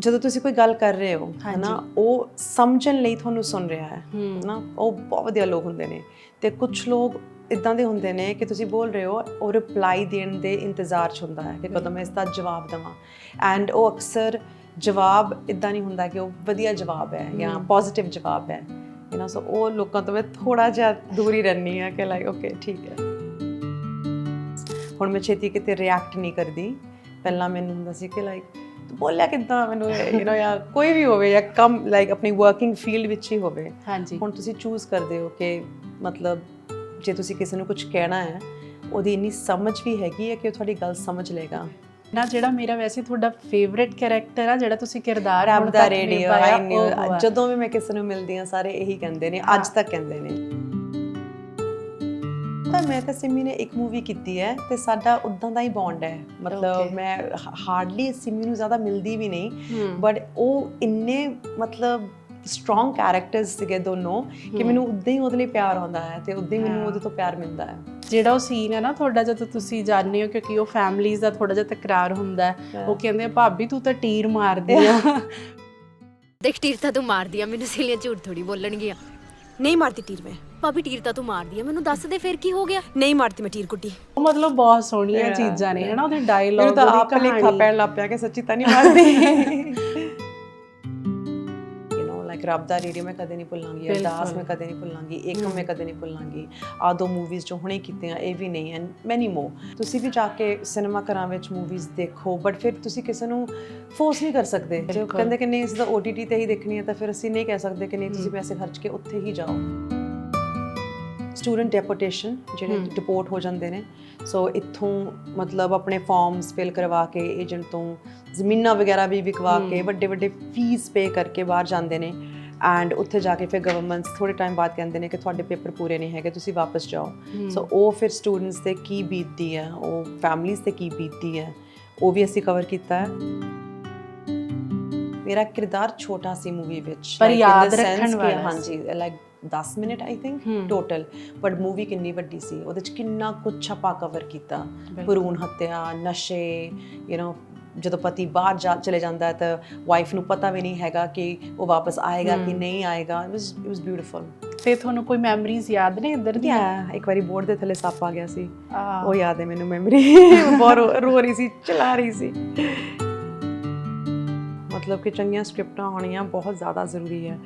ਜਦੋਂ ਤੁਸੀਂ ਕੋਈ ਗੱਲ ਕਰ ਰਹੇ ਹੋ ਹਨਾ ਉਹ ਸਮਝਣ ਲਈ ਤੁਹਾਨੂੰ ਸੁਣ ਰਿਹਾ ਹੈ ਹਨਾ ਉਹ ਬਹੁਤ ਵਧੀਆ ਲੋਕ ਹੁੰਦੇ ਨੇ। ਤੇ ਕੁਝ ਲੋਕ ਇਦਾਂ ਦੇ ਹੁੰਦੇ ਨੇ ਕਿ ਤੁਸੀਂ ਬੋਲ ਰਹੇ ਹੋ ਉਹ ਰਿਪਲਾਈ ਦੇਣ ਦੇ ਇੰਤਜ਼ਾਰ 'ਚ ਹੁੰਦਾ ਹੈ ਕਿ ਕਦੋਂ ਮੈਂ ਇਸ ਦਾ ਜਵਾਬ ਦਵਾਂ। ਐਂਡ ਉਹ ਅਕਸਰ ਜਵਾਬ ਇਦਾਂ ਨਹੀਂ ਹੁੰਦਾ ਕਿ ਉਹ ਵਧੀਆ ਜਵਾਬ ਹੈ ਜਾਂ ਪੋਜ਼ਿਟਿਵ ਜਵਾਬ ਹੈ ਯੂ نو ਸੋ ਉਹ ਲੋਕਾਂ ਤੋਂ ਮੈਂ ਥੋੜਾ ਜਿਹਾ ਦੂਰ ਹੀ ਰਹਿੰਦੀ ਆ ਕਿ ਲਾਈਕ ਓਕੇ ਠੀਕ ਹੈ। ਹੁਣ ਮੈਂ ਛੇਤੀ ਕਿਤੇ ਰਿਐਕਟ ਨਹੀਂ ਕਰਦੀ। ਪਹਿਲਾਂ ਮੈਨੂੰ ਹੁੰਦਾ ਸੀ ਕਿ ਲਾਈਕ ਬੋਲਿਆ ਕਿੱਦਾਂ ਮੈਨੂੰ ਯੂ نو ਜਾਂ ਕੋਈ ਵੀ ਹੋਵੇ ਜਾਂ ਕਮ ਲਾਈਕ ਆਪਣੀ ਵਰਕਿੰਗ ਫੀਲਡ ਵਿੱਚ ਹੀ ਹੋਵੇ ਹਾਂਜੀ। ਹੁਣ ਤੁਸੀਂ ਚੂਜ਼ ਕਰਦੇ ਹੋ ਕਿ ਮਤਲਬ ਜੇ ਤੁਸੀਂ ਕਿਸੇ ਨੂੰ ਕੁਝ ਕਹਿਣਾ ਹੈ ਉਹਦੀ ਇੰਨੀ ਸਮਝ ਵੀ ਹੈਗੀ ਹੈ ਕਿ ਉਹ ਤੁਹਾਡੀ ਗੱਲ ਸਮਝ ਲੇਗਾ ਨਾ ਜਿਹੜਾ ਮੇਰਾ ਵੈਸੇ ਤੁਹਾਡਾ ਫੇਵਰਿਟ ਕੈਰੈਕਟਰ ਆ ਜਿਹੜਾ ਤੁਸੀਂ ਕਿਰਦਾਰ ਰੱਬ ਦਾ ਰੇਡੀਓ ਆਈ ਨਿਊ ਆ। ਜਦੋਂ ਵੀ ਮੈਂ ਕਿਸੇ ਨੂੰ ਮਿਲਦੀ ਹਾਂ ਸਾਰੇ ਇਹੀ ਕਹਿੰਦੇ ਨੇ ਅੱਜ ਤੱਕ ਕਹਿੰਦੇ ਨੇ। ਤਾਂ ਮੈਂ ਤਾਂ ਸਿਮੀ ਨੇ ਇੱਕ ਮੂਵੀ ਕੀਤੀ ਹੈ ਤੇ ਸਾਡਾ ਉਦਾਂ ਦਾ ਹੀ ਬੌਂਡ ਹੈ। ਮਤਲਬ. ਮੈਂ ਹਾਰਡਲੀ ਸਿਮੀ ਨੂੰ ਜ਼ਿਆਦਾ ਮਿਲਦੀ ਵੀ ਨਹੀਂ। ਬਟ ਉਹ ਇੰਨੇ ਮਤਲਬ ਸਟਰੋਂਗ ਕੈਰੈਕਟਰਸ ਸੀਗੇ ਦੋਨੋਂ ਕਿ ਮੈਨੂੰ ਉਦਾਂ ਹੀ ਉਹਦੇ ਲਈ ਪਿਆਰ ਆਉਂਦਾ ਹੈ ਤੇ ਉਦਾਂ ਹੀ ਮੈਨੂੰ। ਉਹਦੇ ਤੋਂ ਪਿਆਰ ਮਿਲਦਾ ਹੈ। ਜਿਹੜਾ ਉਹ ਸੀਨ ਹੈ ਨਾ ਤੁਹਾਡਾ ਜਦੋਂ ਤੁਸੀਂ ਜਾਣਦੇ ਹੋ ਕਿਉਂਕਿ ਉਹ ਫੈਮਲੀਜ਼ ਦਾ ਥੋੜਾ ਜਿਹਾ ਤਕਰਾਰ ਹੁੰਦਾ ਹੈ। ਉਹ ਕਹਿੰਦੇ ਆ ਭਾਬੀ ਤੂੰ ਤਾਂ ਟੀਰ ਮਾਰਦੀ ਆ। ਦੇਖ ਟੀਰ ਤਾਂ ਤੂੰ ਮਾਰਦੀ ਆ ਮੈਨੂੰ ਸਹੇਲੀਆਂ ਝੂਠ ਥੋੜੀ ਬੋਲਣਗੀਆਂ। ਨਹੀਂ ਮਾਰਤੀ ਟੀਰ ਮੈਂ। ਭਾਬੀ ਟੀਰ ਤਾਂ ਤੂੰ ਮਾਰਦੀ ਆ ਮੈਨੂੰ ਦੱਸ ਦੇ ਫਿਰ ਕੀ ਹੋ ਗਿਆ? ਨਹੀਂ ਮਾਰਤੀ ਮੈਂ ਟੀਰ ਕੁੱਟੀ। ਉਹ ਮਤਲਬ ਬਹੁਤ ਸੋਹਣੀਆਂ ਚੀਜ਼ਾਂ ਨੇ. ਹਨਾ ਉਹਦੇ ਮੈਨੂੰ ਡਾਇਲੌਗ ਤਾਂ ਆਪ ਲੇਖਾ ਪੈਣ ਲੱਗ ਪਿਆ ਕਿ ਸੱਚੀ ਤਾਂ ਨਹੀਂ ਮਾਰਦੀ। ਲਾਈਕ ਰੱਬ ਦਾ ਰੇਡੀਓ ਮੈਂ ਕਦੇ ਨਹੀਂ ਭੁੱਲਾਂਗੀ ਅਰਦਾਸ ਮੈਂ ਕਦੇ ਨਹੀਂ ਭੁੱਲਾਂਗੀ ਏਕਮ ਮੈਂ ਕਦੇ ਨਹੀਂ ਭੁੱਲਾਂਗੀ ਆ ਦੋ ਮੂਵੀਜ਼ ਜੋ ਹੁਣੇ ਕੀਤੀਆਂ ਇਹ ਵੀ ਨਹੀਂ ਐਂਡ ਮੈਨੀ ਮੋ ਤੁਸੀਂ ਵੀ ਜਾ ਕੇ ਸਿਨੇਮਾ ਘਰਾਂ ਵਿੱਚ ਮੂਵੀਜ਼ ਦੇਖੋ ਬਟ ਫਿਰ ਤੁਸੀਂ ਕਿਸੇ ਨੂੰ ਫੋਰਸ ਨਹੀਂ ਕਰ ਸਕਦੇ। ਜੇ ਉਹ ਕਹਿੰਦੇ ਕਿ ਨਹੀਂ ਇਸ ਦਾ OTT ਤੇ ਹੀ ਦੇਖਣੀ ਹੈ ਤਾਂ ਫਿਰ ਅਸੀਂ ਨਹੀਂ ਕਹਿ ਸਕਦੇ ਕਿ ਨਹੀਂ ਤੁਸੀਂ ਪੈਸੇ ਖਰਚ ਕੇ ਉੱਥੇ ਹੀ ਜਾਓ। ਸਟੂਡੈਂਟ ਡੈਪੂਟੇਸ਼ਨ ਜਿਹੜੇ ਡਿਪੋਰਟ ਹੋ ਜਾਂਦੇ ਨੇ ਸੋ ਇੱਥੋਂ ਮਤਲਬ ਆਪਣੇ ਫਾਰਮਸ ਫਿਲ ਕਰਵਾ ਕੇ ਏਜੰਟ ਤੋਂ ਜ਼ਮੀਨਾਂ ਵਗੈਰਾ ਵੀ ਵਿਕਵਾ ਕੇ ਵੱਡੇ ਵੱਡੇ ਫੀਸ ਪੇ ਕਰਕੇ ਬਾਹਰ ਜਾਂਦੇ ਨੇ। ਐਂਡ ਉੱਥੇ ਜਾ ਕੇ ਫਿਰ ਗਵਰਨਮੈਂਟਸ ਥੋੜੇ ਟਾਈਮ ਬਾਅਦ ਕਹਿੰਦੇ ਨੇ ਕਿ ਤੁਹਾਡੇ ਪੇਪਰ ਪੂਰੇ ਨਹੀਂ ਹੈਗੇ ਤੁਸੀਂ ਵਾਪਸ ਜਾਓ। ਸੋ ਉਹ ਫਿਰ ਸਟੂਡੈਂਟਸ ਤੇ ਕੀ ਬੀਤਦੀ ਹੈ ਉਹ ਫੈਮਲੀਜ਼ ਤੇ ਕੀ ਬੀਤਦੀ ਹੈ ਉਹ ਵੀ ਅਸੀਂ ਕਵਰ ਕੀਤਾ ਹੈ। ਮੇਰਾ ਕਿਰਦਾਰ ਛੋਟਾ ਸੀ ਮੂਵੀ ਵਿੱਚ ਪਰ ਯਾਦ ਰੱਖਣ ਵਾਲਾ ਹਾਂਜੀ like 10 minute I think total but movie ਕਿੰਨੀ ਵੱਡੀ ਸੀ ਉਹਦੇ ਚ ਕਿੰਨਾ ਕੁਝ ਆਪਾਂ ਕਵਰ ਕੀਤਾ। ਭਰੂਣ ਹੱਤਿਆ ਨਸ਼ੇ ਯੂ نو ਜਦੋਂ ਪਤੀ ਬਾਹਰ ਜਾ ਚਲੇ ਜਾਂਦਾ ਹੈ ਤਾਂ ਵਾਈਫ ਨੂੰ ਪਤਾ ਵੀ ਨਹੀਂ ਹੈਗਾ ਕਿ ਉਹ ਵਾਪਸ ਆਏਗਾ ਕਿ ਨਹੀਂ ਆਏਗਾ। It was it was beautiful ਤੇ ਤੁਹਾਨੂੰ ਕੋਈ ਮੈਮਰੀਜ਼ ਯਾਦ ਨੇ ਇੱਧਰ ਯਾ ਇੱਕ ਵਾਰੀ ਬੋਰਡ ਦੇ ਥੱਲੇ ਸੱਪ ਆ ਗਿਆ ਸੀ। ਉਹ ਯਾਦ ਹੈ ਮੈਨੂੰ ਮੈਮਰੀ ਬਹੁਤ ਰੋ ਰਹੀ ਸੀ ਚਲਾ ਰਹੀ ਸੀ। ਮਤਲਬ ਕਿ ਚੰਗੀਆਂ ਸਕ੍ਰਿਪਟਾਂ ਹੋਣੀਆਂ ਬਹੁਤ ਜ਼ਿਆਦਾ ਜ਼ਰੂਰੀ ਹੈ।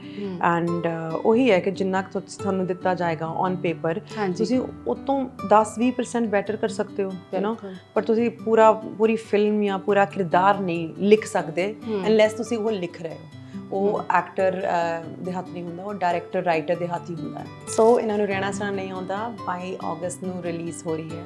ਐਂਡ ਉਹੀ ਹੈ ਕਿ ਜਿੰਨਾ ਕੁ ਤੁਹਾਨੂੰ ਦਿੱਤਾ ਜਾਏਗਾ ਔਨ ਪੇਪਰ ਤੁਸੀਂ ਉਤੋਂ 10-20% ਬੈਟਰ ਕਰ ਸਕਦੇ ਹੋ ਯੂ نو। ਪਰ ਤੁਸੀਂ ਪੂਰਾ ਪੂਰੀ ਫਿਲਮ ਜਾਂ ਪੂਰਾ ਕਿਰਦਾਰ ਨਹੀਂ ਲਿਖ ਸਕਦੇ ਅਨਲੈਸ ਤੁਸੀਂ ਉਹ ਲਿਖ ਰਹੇ ਹੋ। ਉਹ ਐਕਟਰ ਦੇ ਹੱਥ ਨਹੀਂ ਹੁੰਦਾ, ਉਹ ਡਾਇਰੈਕਟਰ ਰਾਈਟਰ ਦੇ ਹੱਥ ਹੀ ਹੁੰਦਾ। ਸੋ ਇਹਨਾਂ ਨੂੰ ਰਹਿਣਾ ਸਹਿਣਾ ਨਹੀਂ ਆਉਂਦਾ। 22 ਅਗਸਤ ਨੂੰ ਰਿਲੀਜ਼ ਹੋ ਰਹੀ ਹੈ।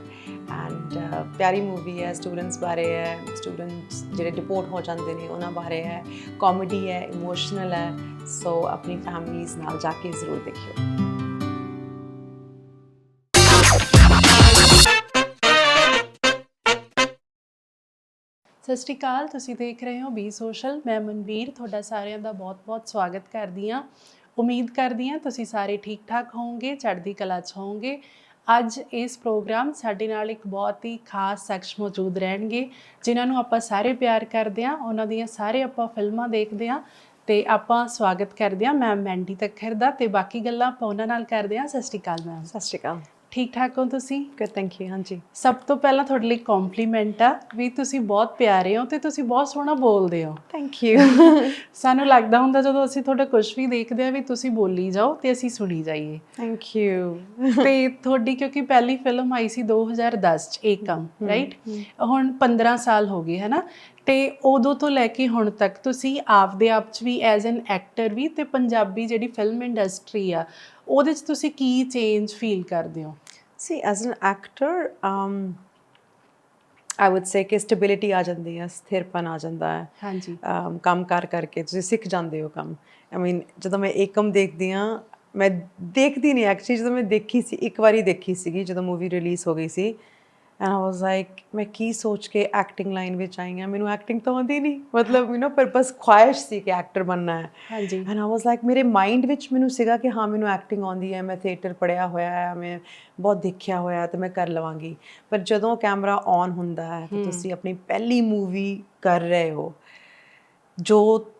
ਐਂਡ ਪਿਆਰੀ ਮੂਵੀ ਹੈ ਸਟੂਡੈਂਟਸ ਬਾਰੇ ਹੈ ਸਟੂਡੈਂਟਸ ਜਿਹੜੇ ਡਿਪੋਰਟ ਹੋ ਜਾਂਦੇ ਨੇ, ਉਹਨਾਂ ਬਾਰੇ ਹੈ। ਕਾਮੇਡੀ ਹੈ ਇਮੋਸ਼ਨਲ ਹੈ। ਸੋ ਆਪਣੀ ਫੈਮਲੀਜ਼ ਨਾਲ ਜਾ ਕੇ ਜ਼ਰੂਰ ਦੇਖਿਓ। ਸਤਿ ਸ਼੍ਰੀ ਅਕਾਲ, ਤੁਸੀਂ ਦੇਖ ਰਹੇ ਹੋ ਬੀ ਸੋਸ਼ਲ ਮੈਂ ਮਨਵੀਰ, ਤੁਹਾਡਾ ਸਾਰਿਆਂ ਦਾ ਬਹੁਤ-ਬਹੁਤ ਸਵਾਗਤ ਕਰਦੀ ਹਾਂ। ਉਮੀਦ ਕਰਦੀ ਹਾਂ ਤੁਸੀਂ ਸਾਰੇ ਠੀਕ-ਠਾਕ ਹੋਵੋਗੇ, ਚੜ੍ਹਦੀ ਕਲਾ 'ਚ ਹੋਵੋਗੇ। ਅੱਜ ਇਸ ਪ੍ਰੋਗਰਾਮ ਸਾਡੇ ਨਾਲ ਇੱਕ ਬਹੁਤ ਹੀ ਖਾਸ ਸ਼ਖਸ ਮੌਜੂਦ ਰਹਿਣਗੇ, ਜਿਨ੍ਹਾਂ ਨੂੰ ਆਪਾਂ ਸਾਰੇ ਪਿਆਰ ਕਰਦੇ ਹਾਂ, ਉਹਨਾਂ ਦੀਆਂ ਸਾਰੇ ਆਪਾਂ ਫਿਲਮਾਂ ਦੇਖਦੇ ਹਾਂ ਤੇ ਆਪਾਂ ਸਵਾਗਤ ਕਰਦੇ ਹਾਂ ਮੈਮ ਮੈਂਡੀ ਤੱਖਰ ਦਾ ਤੇ ਬਾਕੀ ਗੱਲਾਂ ਆਪਾਂ ਉਹਨਾਂ ਨਾਲ ਕਰਦੇ ਹਾਂ। ਸਤਿ ਸ਼੍ਰੀ ਅਕਾਲ ਮੈਮ। ਸਤਿ ਸ਼੍ਰੀ ਅਕਾਲ। ਠੀਕ ਠਾਕ ਹੋ ਤੁਸੀਂ? ਗੁੱਡ ਥੈਂਕ ਯੂ ਹਾਂਜੀ। ਸਭ ਤੋਂ ਪਹਿਲਾਂ ਤੁਹਾਡੇ ਲਈ ਕੰਪਲੀਮੈਂਟ ਆ ਵੀ ਤੁਸੀਂ ਬਹੁਤ ਪਿਆਰੇ ਹੋ ਤੇ ਤੁਸੀਂ ਬਹੁਤ ਸੋਹਣਾ ਬੋਲਦੇ ਹੋ। ਥੈਂਕ ਯੂ ਸਾਨੂੰ ਲੱਗਦਾ ਹੁੰਦਾ ਜਦੋਂ ਅਸੀਂ ਤੁਹਾਡਾ ਕੁਝ ਵੀ ਦੇਖਦੇ ਆ ਵੀ ਤੁਸੀਂ ਬੋਲੀ ਜਾਓ ਤੇ ਅਸੀਂ ਸੁਣੀ ਜਾਈਏ। ਥੈਂਕ ਯੂ ਤੇ ਤੁਹਾਡੀ ਕਿਉਂਕਿ ਪਹਿਲੀ ਫਿਲਮ ਆਈ ਸੀ 2010 ਚ ਏਕਮ ਰਾਈਟ ਹੁਣ 15 ਸਾਲ ਹੋ ਗਏ ਹਨਾ? ਤੇ ਉਦੋਂ ਤੋਂ ਲੈ ਕੇ ਹੁਣ ਤੱਕ ਤੁਸੀਂ ਆਪਦੇ ਆਪ ਚ ਵੀ ਐਜ਼ ਐਨ ਐਕਟਰ ਵੀ ਤੇ ਪੰਜਾਬੀ ਜਿਹੜੀ ਫਿਲਮ ਇੰਡਸਟਰੀ ਆ ਉਹਦੇ ਚ ਤੁਸੀਂ ਕੀ ਚੇਂਜ ਫੀਲ ਕਰਦੇ ਹੋ? See, as an actor, um, I would say ਕਿ ਸਟੇਬਿਲਿਟੀ ਆ ਜਾਂਦੀ ਹੈ ਸਥਿਰਪਨ ਆ ਜਾਂਦਾ ਹੈ ਹਾਂਜੀ ਕੰਮ ਕਰ ਕਰਕੇ ਤੁਸੀਂ ਸਿੱਖ ਜਾਂਦੇ ਹੋ ਕੰਮ ਆਈ ਮੀਨ ਜਦੋਂ ਮੈਂ ਏਕਮ ਦੇਖਦੀ ਆ ਮੈਂ ਦੇਖਦੀ ਨਹੀਂ ਐਕਚੁਅਲੀ ਜਦੋਂ ਮੈਂ ਦੇਖੀ ਸੀ ਇੱਕ ਵਾਰੀ ਦੇਖੀ ਸੀਗੀ ਜਦੋਂ ਮੂਵੀ ਰਿਲੀਜ਼ ਹੋ ਗਈ ਸੀ ਐਂਡ ਆਈ ਵਾਸ ਲਾਈਕ ਮੈਂ ਕੀ ਸੋਚ ਕੇ ਐਕਟਿੰਗ ਲਾਈਨ ਵਿੱਚ ਆਈ ਹਾਂ ਮੈਨੂੰ ਐਕਟਿੰਗ ਤਾਂ ਆਉਂਦੀ ਨਹੀਂ ਮਤਲਬ ਯੂ نو ਪਰ ਬਸ ਖੁਆਇਸ਼ ਸੀ ਕਿ ਐਕਟਰ ਬਣਨਾ ਹੈ ਹਾਂਜੀ ਐਂਡ ਆਈ ਵਾਸ ਲਾਈਕ ਮੇਰੇ ਮਾਈਂਡ ਵਿੱਚ ਮੈਨੂੰ ਸੀਗਾ ਕਿ ਹਾਂ ਮੈਨੂੰ ਐਕਟਿੰਗ ਆਉਂਦੀ ਹੈ ਮੈਂ ਥੀਏਟਰ ਪੜਿਆ ਹੋਇਆ ਹੈ ਮੈਂ ਬਹੁਤ ਦੇਖਿਆ ਹੋਇਆ ਹੈ ਤੇ ਮੈਂ ਕਰ ਲਵਾਂਗੀ ਪਰ ਜਦੋਂ ਕੈਮਰਾ ਔਨ ਹੁੰਦਾ ਹੈ ਤੇ ਤੁਸੀਂ ਆਪਣੀ ਪਹਿਲੀ ਮੂਵੀ ਕਰ ਰਹੇ ਹੋ ਜੋ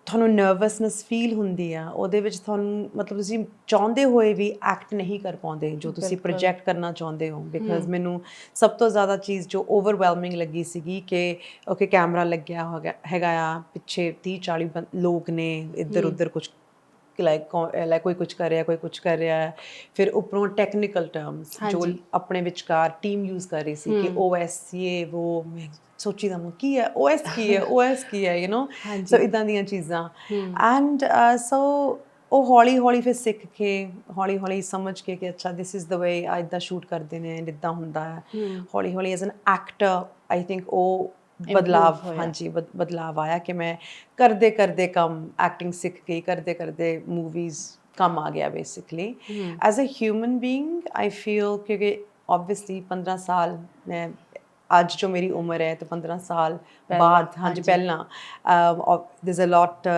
ਤੁਹਾਨੂੰ ਨਰਵਸਨੈਸ ਫੀਲ ਹੁੰਦੀ ਆ ਉਹਦੇ ਵਿੱਚ ਤੁਹਾਨੂੰ ਮਤਲਬ ਤੁਸੀਂ ਚਾਹੁੰਦੇ ਹੋਏ ਵੀ ਐਕਟ ਨਹੀਂ ਕਰ ਪਾਉਂਦੇ ਜੋ ਤੁਸੀਂ ਪ੍ਰੋਜੈਕਟ ਕਰਨਾ ਚਾਹੁੰਦੇ ਹੋ ਬਿਕਾਜ਼ ਮੈਨੂੰ ਸਭ ਤੋਂ ਜ਼ਿਆਦਾ ਚੀਜ਼ ਜੋ ਓਵਰਵੈਲਮਿੰਗ ਲੱਗੀ ਸੀਗੀ ਕਿ ਓਕੇ ਕੈਮਰਾ ਲੱਗਿਆ ਹੋਗਾ ਹੈਗਾ ਆ ਪਿੱਛੇ 30 40 ਬੰ- ਲੋਕ ਨੇ ਇੱਧਰ ਉੱਧਰ ਕੁਝ ਲਾਈਕ ਲਾਈਕ ਕੋਈ ਕੁਝ ਕਰ ਰਿਹਾ ਕੋਈ ਕੁਝ ਕਰ ਰਿਹਾ ਹੈ। ਫਿਰ ਉੱਪਰੋਂ ਟੈਕਨੀਕਲ ਟਰਮਸ ਜੋ ਆਪਣੇ ਵਿਚਕਾਰ ਟੀਮ ਯੂਜ਼ ਕਰ ਰਹੀ ਸੀ ਕਿ ਇਹ ਉਹ ਸੋਚੀ ਦਾ ਕੀ ਹੈ? OS ਕੀ ਹੈ? OS ਕੀ ਹੈ? ਯੂ نو ਸੋ ਇਦਾਂ ਦੀਆਂ ਚੀਜ਼ਾਂ। ਐਂਡ ਸੋ ਉਹ ਹੌਲੀ ਹੌਲੀ ਫਿਰ ਸਿੱਖ ਕੇ ਹੌਲੀ ਹੌਲੀ ਸਮਝ ਕੇ ਕਿ ਅੱਛਾ ਦਿਸ ਇਜ਼ ਦ ਵੇ ਆ ਇਦਾਂ ਸ਼ੂਟ ਕਰਦੇ ਨੇ ਇਦਾਂ ਹੁੰਦਾ ਹੈ। ਹੌਲੀ ਹੌਲੀ as an actor I think ਉਹ ਬਦਲਾਵ ਹਾਂਜੀ ਬਦ- ਬਦਲਾਵ ਆਇਆ ਕਿ ਮੈਂ ਕਰਦੇ ਕਰਦੇ ਕੰਮ ਐਕਟਿੰਗ ਸਿੱਖ ਗਈ ਕਰਦੇ ਕਰਦੇ ਮੂਵੀਜ਼ ਕੰਮ ਆ ਗਿਆ basically as a human being I feel ਕਿਉਂਕਿ ਆਬਵੀਅਸਲੀ 15 ਸਾਲ ਮੈਂ ਅੱਜ ਜੋ ਮੇਰੀ ਉਮਰ ਹੈ ਤੇ 15 ਸਾਲ ਬਾਅਦ ਹਾਂਜੀ ਪਹਿਲਾਂ there is a lot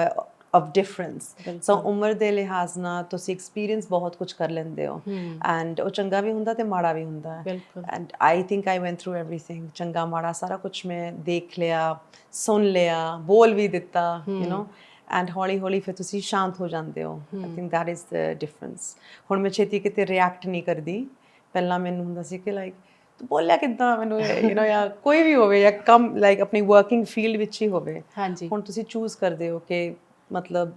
of difference so ਉਮਰ ਦੇ ਲਿਹਾਜ਼ ਨਾਲ ਤੁਸੀਂ ਐਕਸਪੀਰੀਅੰਸ ਬਹੁਤ ਕੁਝ ਕਰ ਲੈਂਦੇ ਹੋ ਐਂਡ ਉਹ ਚੰਗਾ ਵੀ ਹੁੰਦਾ ਤੇ ਮਾੜਾ ਵੀ ਹੁੰਦਾ ਹੈ ਬਿਲਕੁਲ and I think I went through everything ਚੰਗਾ ਮਾੜਾ ਸਾਰਾ ਕੁਝ ਮੈਂ ਦੇਖ ਲਿਆ ਸੁਣ ਲਿਆ ਬੋਲ ਵੀ ਦਿੱਤਾ ਯੂ نو ਐਂਡ ਹੌਲੀ ਹੌਲੀ ਫਿਰ ਤੁਸੀਂ ਸ਼ਾਂਤ ਹੋ ਜਾਂਦੇ ਹੋ I think that is the difference ਹੁਣ ਮੈਂ ਛੇਤੀ ਕਿਤੇ ਰਿਐਕਟ ਨਹੀਂ ਕਰਦੀ ਪਹਿਲਾਂ ਮੈਨੂੰ ਹੁੰਦਾ ਸੀ ਕਿ ਲਾਈਕ ਤੂੰ ਬੋਲਿਆ ਕਿੱਦਾਂ ਮੈਨੂੰ ਯੂ نو ਜਾਂ ਕੋਈ ਵੀ ਹੋਵੇ ਜਾਂ ਕਮ ਲਾਈਕ ਆਪਣੀ ਵਰਕਿੰਗ ਫੀਲਡ ਵਿੱਚ ਹੀ ਹੋਵੇ ਹਾਂਜੀ ਹੁਣ ਤੁਸੀਂ ਚੂਜ਼ ਕਰਦੇ ਹੋ ਕਿ ਮਤਲਬ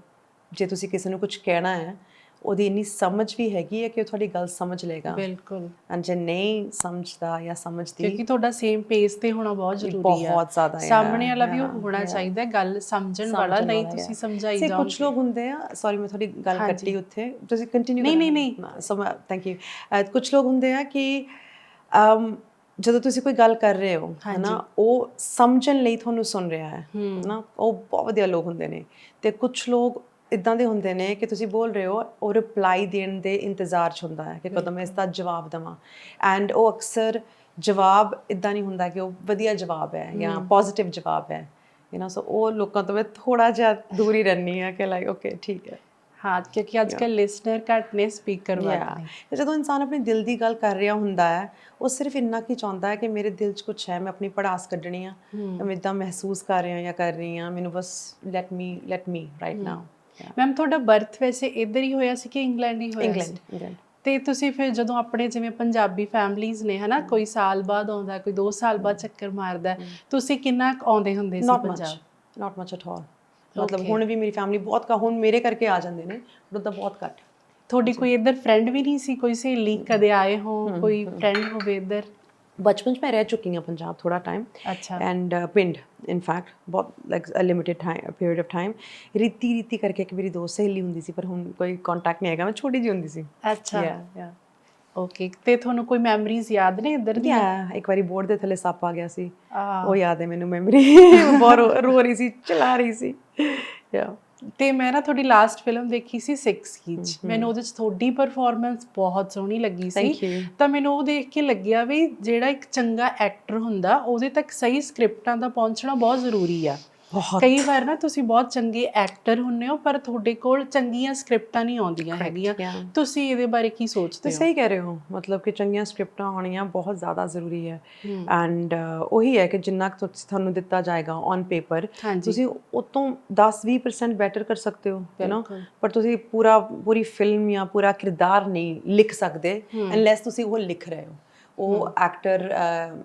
ਜੇ ਤੁਸੀਂ ਕਿਸੇ ਨੂੰ ਕੁਝ ਕਹਿਣਾ ਹੈ ਉਹਦੀ ਇੰਨੀ ਸਮਝ ਵੀ ਹੈਗੀ ਹੈ ਕਿ ਉਹ ਤੁਹਾਡੀ ਗੱਲ ਸਮਝ ਲਏਗਾ। ਬਿਲਕੁਲ। ਐਂਡ ਜੇ ਨਹੀਂ ਸਮਝਦਾ ਜਾਂ ਸਮਝਦੀ ਕਿਉਂਕਿ ਤੁਹਾਡਾ ਸੇਮ ਪੇਸ ਤੇ ਹੋਣਾ ਬਹੁਤ ਜ਼ਰੂਰੀ ਆ। ਬਹੁਤ ਜ਼ਿਆਦਾ ਹੈ, ਸਾਹਮਣੇ ਵਾਲਾ ਵੀ ਹੋਣਾ ਚਾਹੀਦਾ ਹੈ, ਗੱਲ ਸਮਝਣ ਵਾਲਾ ਨਹੀਂ ਤੁਸੀਂ. ਸਮਝਾਈ ਜਾਓ ਕੁਝ ਲੋਕ ਹੁੰਦੇ ਆ ਸੌਰੀ ਮੈਂ ਤੁਹਾਡੀ ਗੱਲ ਕੱਟੀ ਉੱਥੇ। ਤੁਸੀਂ ਕੰਟੀਨਿਊ ਨਹੀਂ, ਨਹੀਂ, ਨਹੀਂ। ਥੈਂਕ ਯੂ ਕੁਝ ਲੋਕ ਹੁੰਦੇ ਆ ਕਿ ਅਮ ਜਦੋਂ ਤੁਸੀਂ ਕੋਈ ਗੱਲ ਕਰ ਰਹੇ ਹੋ ਹਨਾ ਉਹ ਸਮਝਣ ਲਈ ਤੁਹਾਨੂੰ ਸੁਣ ਰਿਹਾ ਹੈ ਹਨਾ ਉਹ ਬਹੁਤ ਵਧੀਆ ਲੋਕ ਹੁੰਦੇ ਨੇ। ਤੇ ਕੁਝ ਲੋਕ ਇਦਾਂ ਦੇ ਹੁੰਦੇ ਨੇ ਕਿ ਤੁਸੀਂ ਬੋਲ ਰਹੇ ਹੋ ਉਹ ਰਿਪਲਾਈ ਦੇਣ ਦੇ ਇੰਤਜ਼ਾਰ 'ਚ ਹੁੰਦਾ ਹੈ ਕਿ ਕਦੋਂ ਮੈਂ ਇਸ ਦਾ ਜਵਾਬ ਦਵਾਂ। ਐਂਡ ਉਹ ਅਕਸਰ ਜਵਾਬ ਇਦਾਂ ਨਹੀਂ ਹੁੰਦਾ ਕਿ ਉਹ ਵਧੀਆ ਜਵਾਬ ਹੈ ਜਾਂ ਪੋਜ਼ਿਟਿਵ ਜਵਾਬ ਹੈ ਯੂ نو ਸੋ ਉਹ ਲੋਕਾਂ ਤੋਂ ਮੈਂ ਥੋੜਾ ਜਿਹਾ ਦੂਰ ਹੀ ਰਹਿੰਦੀ ਆ ਕਿ ਲਾਈਕ ਓਕੇ ਠੀਕ ਹੈ। ਹਾਂ ਕਿਉਂਕਿ ਅੱਜ ਕੱਲ ਲਿਸਨਰ ਘੱਟ ਨੇ ਸਪੀਕਰ ਵੱਧ Yeah. ਨੇ ਤੇ ਜਦੋਂ ਇਨਸਾਨ ਆਪਣੀ ਦਿਲ ਦੀ ਗੱਲ ਕਰ ਰਿਹਾ ਹੁੰਦਾ ਹੈ ਉਹ ਸਿਰਫ ਇੰਨਾ ਕੀ ਚਾਹੁੰਦਾ ਹੈ ਕਿ ਮੇਰੇ ਦਿਲ 'ਚ ਕੁਝ ਹੈ ਮੈਂ ਆਪਣੀ ਪੜਾਸ ਕੱਢਣੀ ਆ ਮੈਂ ਇਦਾਂ ਮਹਿਸੂਸ ਕਰ ਰਿਹਾ ਜਾਂ ਕਰ ਰਹੀ ਹਾਂ ਮੈਨੂੰ ਬਸ let me let me right now ma'am ਤੁਹਾਡਾ ਬਰਥ ਵੈਸੇ ਇੱਧਰ ਹੀ ਹੋਇਆ ਸੀ ਕਿ ਇੰਗਲੈਂਡ ਹੀ ਹੋਇਆ ਸੀ ਇੰਗਲੈਂਡ ਇੰਗਲੈਂਡ ਤੇ ਤੁਸੀਂ ਫਿਰ ਜਦੋਂ ਆਪਣੇ ਜਿਵੇਂ ਪੰਜਾਬੀ ਫੈਮਲੀਆਂ ਨੇ ਹਨਾ ਕੋਈ ਸਾਲ ਬਾਅਦ ਆਉਂਦਾ ਕੋਈ 2 ਸਾਲ ਬਾਅਦ ਚੱਕਰ ਮਾਰਦਾ ਤੁਸੀਂ ਕਿੰਨਾ ਕੁ ਆਉਂਦੇ ਹੁੰਦੇ ਸੀ not much Punjab not much at all ਮਤਲਬ ਹੁਣ ਵੀ ਮੇਰੀ ਫੈਮਿਲੀ ਬਹੁਤ ਕਾ ਹੁਣ ਮੇਰੇ ਕਰਕੇ ਆ ਜਾਂਦੇ ਨੇ ਬਟ ਤਾਂ ਬਹੁਤ ਘੱਟ। ਤੁਹਾਡੀ ਕੋਈ ਇੱਧਰ ਫਰੈਂਡ ਵੀ ਨਹੀਂ ਸੀ ਕੋਈ ਸਹੇਲੀ ਕਦੇ ਆਏ ਹੋ ਕੋਈ ਫਰੈਂਡ ਹੋਵੇ ਇੱਧਰ? ਬਚਪਨ 'ਚ ਮੈਂ ਰਹਿ ਚੁੱਕੀ ਹਾਂ ਪੰਜਾਬ ਥੋੜਾ ਟਾਈਮ ਅੱਛਾ। ਐਂਡ ਪਿੰਡ ਇਨ ਫੈਕਟ ਬਹੁਤ like a limited time period of time ਰੀਤੀ ਰੀਤੀ ਕਰਕੇ ਇੱਕ ਮੇਰੀ ਦੋਸਤ ਸਹੇਲੀ ਹੁੰਦੀ ਸੀ ਪਰ ਹੁਣ ਕੋਈ ਕੰਟੈਕਟ ਨਹੀਂ ਹੈਗਾ ਮੈਂ ਛੋਟੀ ਜਿਹੀ ਹੁੰਦੀ ਸੀ। ਅੱਛਾ। ਯਾ ਓਕੇ ਤੇ ਤੁਹਾਨੂੰ ਕੋਈ ਮੈਮਰੀਜ਼ ਯਾਦ ਨੇ ਇੱਧਰ ਦੀਆਂ? ਯਾ ਇੱਕ ਵਾਰੀ ਬੋਰਡ ਦੇ ਥੱਲੇ ਸੱਪ ਆ ਗਿਆ ਸੀ। ਉਹ ਯਾਦ ਹੈ ਮੈਨੂੰ ਮੈਮਰੀ ਬਹੁਤ ਰੋ- ਰਹੀ ਸੀ ਚਲਾ ਰਹੀ ਸੀ। ਯਾ ਤੇ ਮੈਂ ਨਾ ਤੁਹਾਡੀ ਲਾਸਟ ਫਿਲਮ ਦੇਖੀ ਸੀ 6 ਚ ਮੈਨੂੰ ਉਹਦੇ ਚ ਤੁਹਾਡੀ ਪਰਫਾਰਮੈਂਸ ਬਹੁਤ ਸੋਹਣੀ ਲੱਗੀ ਸੀ. ਤਾਂ ਮੈਨੂੰ ਉਹ ਦੇਖ ਕੇ ਲੱਗਿਆ ਵੀ ਜਿਹੜਾ ਇੱਕ ਚੰਗਾ ਐਕਟਰ ਹੁੰਦਾ ਉਹਦੇ ਤੱਕ ਸਹੀ ਸਕ੍ਰਿਪਟਾਂ ਦਾ ਪਹੁੰਚਣਾ ਬਹੁਤ ਜ਼ਰੂਰੀ ਆ। ਕਈ ਵਾਰ ਨਾ ਤੁਸੀਂ ਬਹੁਤ ਚੰਗੇ ਐਕਟਰ ਹੁੰਨੇ ਹੋ ਪਰ ਤੁਹਾਡੇ ਕੋਲ ਚੰਗੀਆਂ ਸਕ੍ਰਿਪਟਾਂ ਨਹੀਂ ਆਉਂਦੀਆਂ ਹੈਗੀਆਂ. ਤੁਸੀਂ ਇਹਦੇ ਬਾਰੇ ਕੀ ਸੋਚਦੇ ਹੋ? ਸਹੀ ਕਹਿ ਰਹੇ ਹੋ। ਮਤਲਬ ਕਿ ਚੰਗੀਆਂ ਸਕ੍ਰਿਪਟਾਂ ਆਉਣੀਆਂ ਬਹੁਤ ਜ਼ਿਆਦਾ ਜ਼ਰੂਰੀ ਹੈ। ਐਂਡ ਉਹੀ ਹੈ ਕਿ ਜਿੰਨਾ ਕੁ ਤੁਸੀਂ- ਤੁਹਾਨੂੰ ਦਿੱਤਾ ਜਾਏਗਾ ਔਨ ਪੇਪਰ। ਤੁਸੀਂ ਉਹ ਤੋਂ 10-20% ਬੈਟਰ ਕਰ ਸਕਦੇ ਹੋ ਯੂ نو। ਪਰ ਤੁਸੀਂ ਪੂਰਾ ਪੂਰੀ ਫਿਲਮ ਜਾਂ ਪੂਰਾ ਕਿਰਦਾਰ ਨਹੀਂ ਲਿਖ ਸਕਦੇ ਅਨਲੈਸ ਤੁਸੀਂ ਉਹ ਲਿਖ ਰਹੇ ਹੋ। ਉਹ ਐਕਟਰ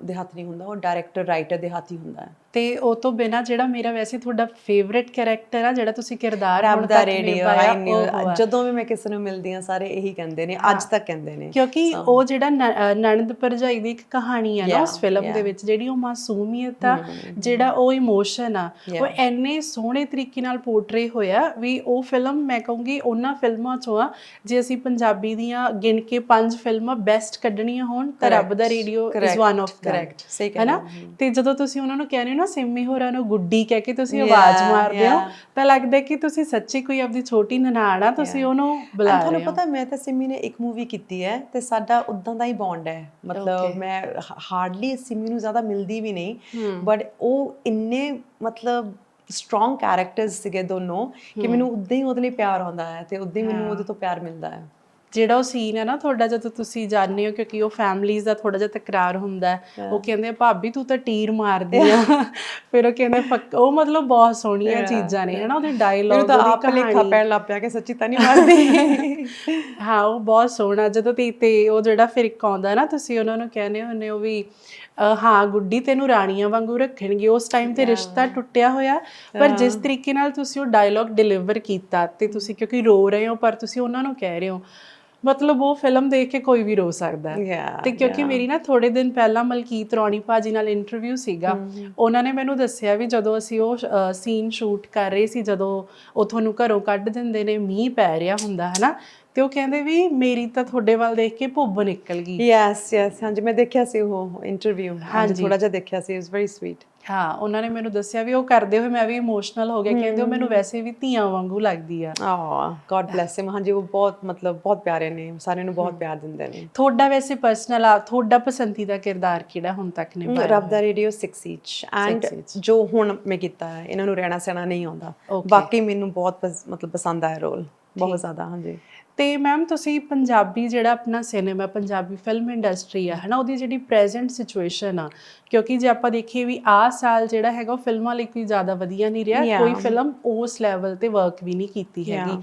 ਦੇ ਹੱਥ ਨਹੀਂ ਹੁੰਦਾ ਉਹ ਡਾਇਰੈਕਟਰ ਰਾਈਟਰ ਦੇ ਹੱਥ ਹੀ ਹੁੰਦਾ ਹੈ। ਤੇ ਉਹ ਤੋਂ ਬਿਨਾ ਜਿਹੜਾ ਮੇਰਾ ਵੈਸੇ ਤੁਹਾਡਾ ਫੇਵਰਿਟ ਕੈਰੈਕਟਰ ਆ ਜਿਹੜਾ ਤੁਸੀਂ ਕਿਰਦਾਰ ਰੱਬ ਹੁਣ ਦਾ ਤੱਕ ਰੇਡੀਓ ਨਿਭਾਇਆ, ਆਈ ਆ। ਜਦੋਂ ਵੀ ਮੈਂ ਕਿਸੇ ਨੂੰ ਮਿਲਦੀ ਹਾਂ ਸਾਰੇ ਇਹੀ ਕਹਿੰਦੇ ਨੇ ਅੱਜ ਤੱਕ ਕਹਿੰਦੇ ਨੇ। ਕਿਉਂਕਿ ਉਹ ਜਿਹੜਾ ਨਣਦ ਭਰਜਾਈ ਦੀ ਇੱਕ ਕਹਾਣੀ ਆ ਨਾ ਉਸ ਫਿਲਮ ਦੇ. ਵਿੱਚ ਜਿਹੜੀ ਉਹ ਮਾਸੂਮੀਅਤ ਆ ਜਿਹੜਾ ਉਹ ਇਮੋਸ਼ਨ ਆ ਉਹ ਐਨੇ ਸੋਹਣੇ ਤਰੀਕੇ ਨਾਲ ਪੋਰਟਰੇ ਹੋਇਆ ਵੀ ਉਹ ਫਿਲਮ ਮੈਂ ਕਹੂੰਗੀ ਉਹਨਾਂ ਫਿਲਮਾਂ ਚੋਂ ਆ ਜੇ ਅਸੀਂ ਪੰਜਾਬੀ ਦੀਆਂ ਗਿਣ ਕੇ ਪੰਜ ਫਿਲਮਾਂ ਬੈਸਟ ਕੱਢਣੀਆਂ ਹੋਣ ਤਾਂ ਰੱਬ ਦਾ ਰੇਡੀਓ ਇਜ਼ ਵਨ ਆਫ ਕਹਿ ਹੈ ਨਾ? ਤੇ ਜਦੋਂ ਤੁਸੀਂ ਉਹਨਾਂ ਨੂੰ ਕਹਿੰਦੇ ਨਾ ਸਿੰਮੀ ਹੋਰਾਂ ਨੂੰ ਗੁੱਡੀ ਕਹਿ ਕੇ ਤੁਸੀਂ ਆਵਾਜ਼ ਮਾਰਦੇ ਹੋ. ਤਾਂ ਲੱਗਦਾ ਕਿ ਤੁਸੀਂ ਸੱਚੀ ਕੋਈ ਆਪਦੀ ਛੋਟੀ ਨਨਾਣ ਆ ਤੁਸੀਂ ਉਹਨੂੰ ਬੁਲਾ ਰਹੇ ਤੁਹਾਨੂੰ ਹੋ। ਪਤਾ ਮੈਂ ਤਾਂ ਸਿਮੀ ਨੇ ਇੱਕ ਮੂਵੀ ਕੀਤੀ ਹੈ ਤੇ ਸਾਡਾ ਉਦਾਂ ਦਾ ਹੀ ਬੌਂਡ ਹੈ। ਮਤਲਬ ਮੈਂ ਹਾਰਡਲੀ ਸਿਮੀ ਨੂੰ ਜ਼ਿਆਦਾ ਮਿਲਦੀ ਵੀ ਨਹੀਂ ਬਟ ਉਹ ਇੰਨੇ ਮਤਲਬ ਸਟਰੋਂਗ ਕੈਰੈਕਟਰਸ ਸੀਗੇ ਦੋਨੋਂ ਕਿ ਮੈਨੂੰ ਉਦਾਂ ਹੀ ਉਹਦੇ ਲਈ ਪਿਆਰ ਆਉਂਦਾ ਹੈ ਤੇ ਉਦਾਂ ਹੀ ਮੈਨੂੰ ਉਹਦੇ ਤੋਂ ਪਿਆਰ ਮਿਲਦਾ ਹੈ। ਜਿਹੜਾ ਉਹ ਸੀਨ ਹੈ ਨਾ ਤੁਹਾਡਾ ਜਦੋਂ ਤੁਸੀਂ ਜਾਣਦੇ ਹੋ ਕਿਉਂਕਿ ਉਹ ਫੈਮਲੀਜ਼ ਦਾ ਥੋੜਾ ਜਿਹਾ ਤਕਰਾਰ ਹੁੰਦਾ ਹੈ। ਉਹ ਕਹਿੰਦੇ ਭਾਬੀ ਤੂੰ ਤਾਂ ਟੀਰ ਮਾਰਦੀ ਆ। ਫਿਰ ਉਹ ਕਹਿੰਦੇ ਉਹ ਮਤਲਬ ਬਹੁਤ ਸੋਹਣੀਆਂ ਚੀਜ਼ਾਂ ਨੇ ਹਨਾ ਉਹਦੇ ਡਾਇਲੌਗ ਤਾਂ ਆਪ ਲੇਖਾ ਪੈਣ ਲੱਗ ਪਿਆ ਕਿ ਸੱਚੀ ਤਾਂ ਨਹੀਂ ਮਾਰਦੀ। ਹਾਂ ਉਹ ਬਹੁਤ ਸੋਹਣਾ ਜਦੋਂ ਤੇ ਤੇ ਉਹ ਜਿਹੜਾ ਫਿਰ ਇੱਕ ਆਉਂਦਾ ਨਾ ਤੁਸੀਂ ਉਹਨਾਂ ਨੂੰ ਕਹਿੰਦੇ ਹੁੰਦੇ ਹੋ ਵੀ ਹਾਂ ਗੁੱਡੀ ਤੈਨੂੰ ਰਾਣੀਆਂ ਵਾਂਗੂ ਰੱਖਣਗੇ। ਉਸ ਟਾਈਮ ਤੇ ਰਿਸ਼ਤਾ ਟੁੱਟਿਆ ਹੋਇਆ ਪਰ ਜਿਸ ਤਰੀਕੇ ਨਾਲ ਤੁਸੀਂ ਉਹ ਡਾਇਲੌਗ ਡਿਲੀਵਰ ਕੀਤਾ ਤੇ ਤੁਸੀਂ ਕਿਉਂਕਿ ਰੋ ਰਹੇ ਹੋ ਪਰ ਤੁਸੀਂ ਉਹਨਾਂ ਨੂੰ ਕਹਿ ਰਹੇ ਹੋ ਮਤਲਬ ਉਹ ਫਿਲਮ ਦੇਖ ਕੇ ਕੋਈ ਵੀ ਰੋ ਸਕਦਾ ਹੈ। ਤੇ ਕਿਉਂਕਿ ਮੇਰੀ ਨਾ ਥੋੜੇ ਦਿਨ ਪਹਿਲਾਂ ਮਲਕੀਤ ਰੌਣੀ ਭਾਜੀ ਨਾਲ ਇੰਟਰਵਿਊ ਸੀਗਾ। ਉਹਨਾਂ ਨੇ ਮੈਨੂੰ ਦੱਸਿਆ ਵੀ ਜਦੋਂ ਅਸੀਂ ਉਹ ਸੀਨ ਸ਼ੂਟ ਕਰ ਰਹੇ ਸੀ ਜਦੋਂ ਉਹ ਤੁਹਾਨੂੰ ਘਰੋਂ ਕੱਢ ਦਿੰਦੇ ਨੇ ਮੀਂਹ ਪੈ ਰਿਹਾ ਹੁੰਦਾ ਹੈ ਨਾ ਤੇ ਉਹ ਕਹਿੰਦੇ ਵੀ ਮੇਰੀ ਤਾਂ ਤੁਹਾਡੇ ਵੱਲ ਦੇਖ ਕੇ ਭੁੱਬ ਨਿਕਲ ਗਈ। ਯੈਸ ਯੈਸ ਹਾਂਜੀ ਮੈਂ ਦੇਖਿਆ ਸੀ ਉਹ ਇੰਟਰਵਿਊ ਹਾਂਜੀ। ਥੋੜਾ ਜਿਹਾ ਦੇਖਿਆ ਸੀ ਇਟ ਵਾਸ ਵੈਰੀ ਸਵੀਟ ਹਾਂ ਉਹਨਾਂ ਨੇ ਮੈਨੂੰ ਦੱਸਿਆ ਵੀ ਉਹ ਕਰਦੇ ਹੋਏ ਮੈਂ ਵੀ ਇਮੋਸ਼ਨਲ ਹੋ ਗਿਆ ਕਹਿੰਦੇ ਉਹ ਮੈਨੂੰ ਵੈਸੇ ਵੀ ਧੀਆਂ ਵਾਂਗੂ ਲੱਗਦੀ ਆ। ਆਹ ਗॉड ਬlesਸ ਹਿਮ ਹਾਂਜੀ ਉਹ ਬਹੁਤ ਮਤਲਬ ਬਹੁਤ ਪਿਆਰੇ ਨੇ ਸਾਰਿਆਂ ਨੂੰ ਬਹੁਤ ਪਿਆਰ ਦਿੰਦੇ ਨੇ। ਤੁਹਾਡਾ ਵੈਸੇ ਪਰਸਨਲ ਆ ਤੁਹਾਡਾ ਪਸੰਦੀਦਾ ਕਿਰਦਾਰ ਕਿਹੜਾ ਹੁਣ ਤੱਕ ਨਿਭਾਇਆ ਰੱਬ ਦਾ ਰੇਡੀਓ 6 ਇੰਚ ਐਂਡ ਜੋ ਹੁਣ ਮੈਂ ਕੀਤਾ ਹੈ ਇਹਨਾਂ ਨੂੰ ਰਹਿਣਾ ਸਹਿਣਾ ਨਹੀਂ ਆਉਂਦਾ। ਬਾਕੀ ਮੈਨੂੰ ਬਹੁਤ ਮਤਲਬ ਪਸੰਦ ਆਇਆ ਰੋਲ ਬਹੁਤ ਜ਼ਿਆਦਾ ਹਾਂਜੀ। ਤੇ ਮੈਮ ਤੁਸੀਂ ਪੰਜਾਬੀ ਜਿਹੜਾ ਆਪਣਾ ਸਿਨੇਮਾ ਪੰਜਾਬੀ ਫਿਲਮ ਇੰਡਸਟਰੀ ਆ ਹਨਾ ਉਹਦੀ ਜਿਹੜੀ ਪ੍ਰੈਜ਼ੈਂਟ ਸਿਚੁਏਸ਼ਨ ਆ ਕਿਉਂਕਿ ਜੇ ਆਪਾਂ ਦੇਖੀਏ ਵੀ ਆਹ ਸਾਲ ਜਿਹੜਾ ਹੈਗਾ ਉਹ ਫਿਲਮਾਂ ਲਈ ਕੋਈ ਜ਼ਿਆਦਾ ਵਧੀਆ ਨਹੀਂ ਰਿਹਾ. ਕੋਈ ਫਿਲਮ ਉਸ ਲੈਵਲ ਤੇ ਵਰਕ ਵੀ ਨਹੀਂ ਕੀਤੀ ਹੈਗੀ।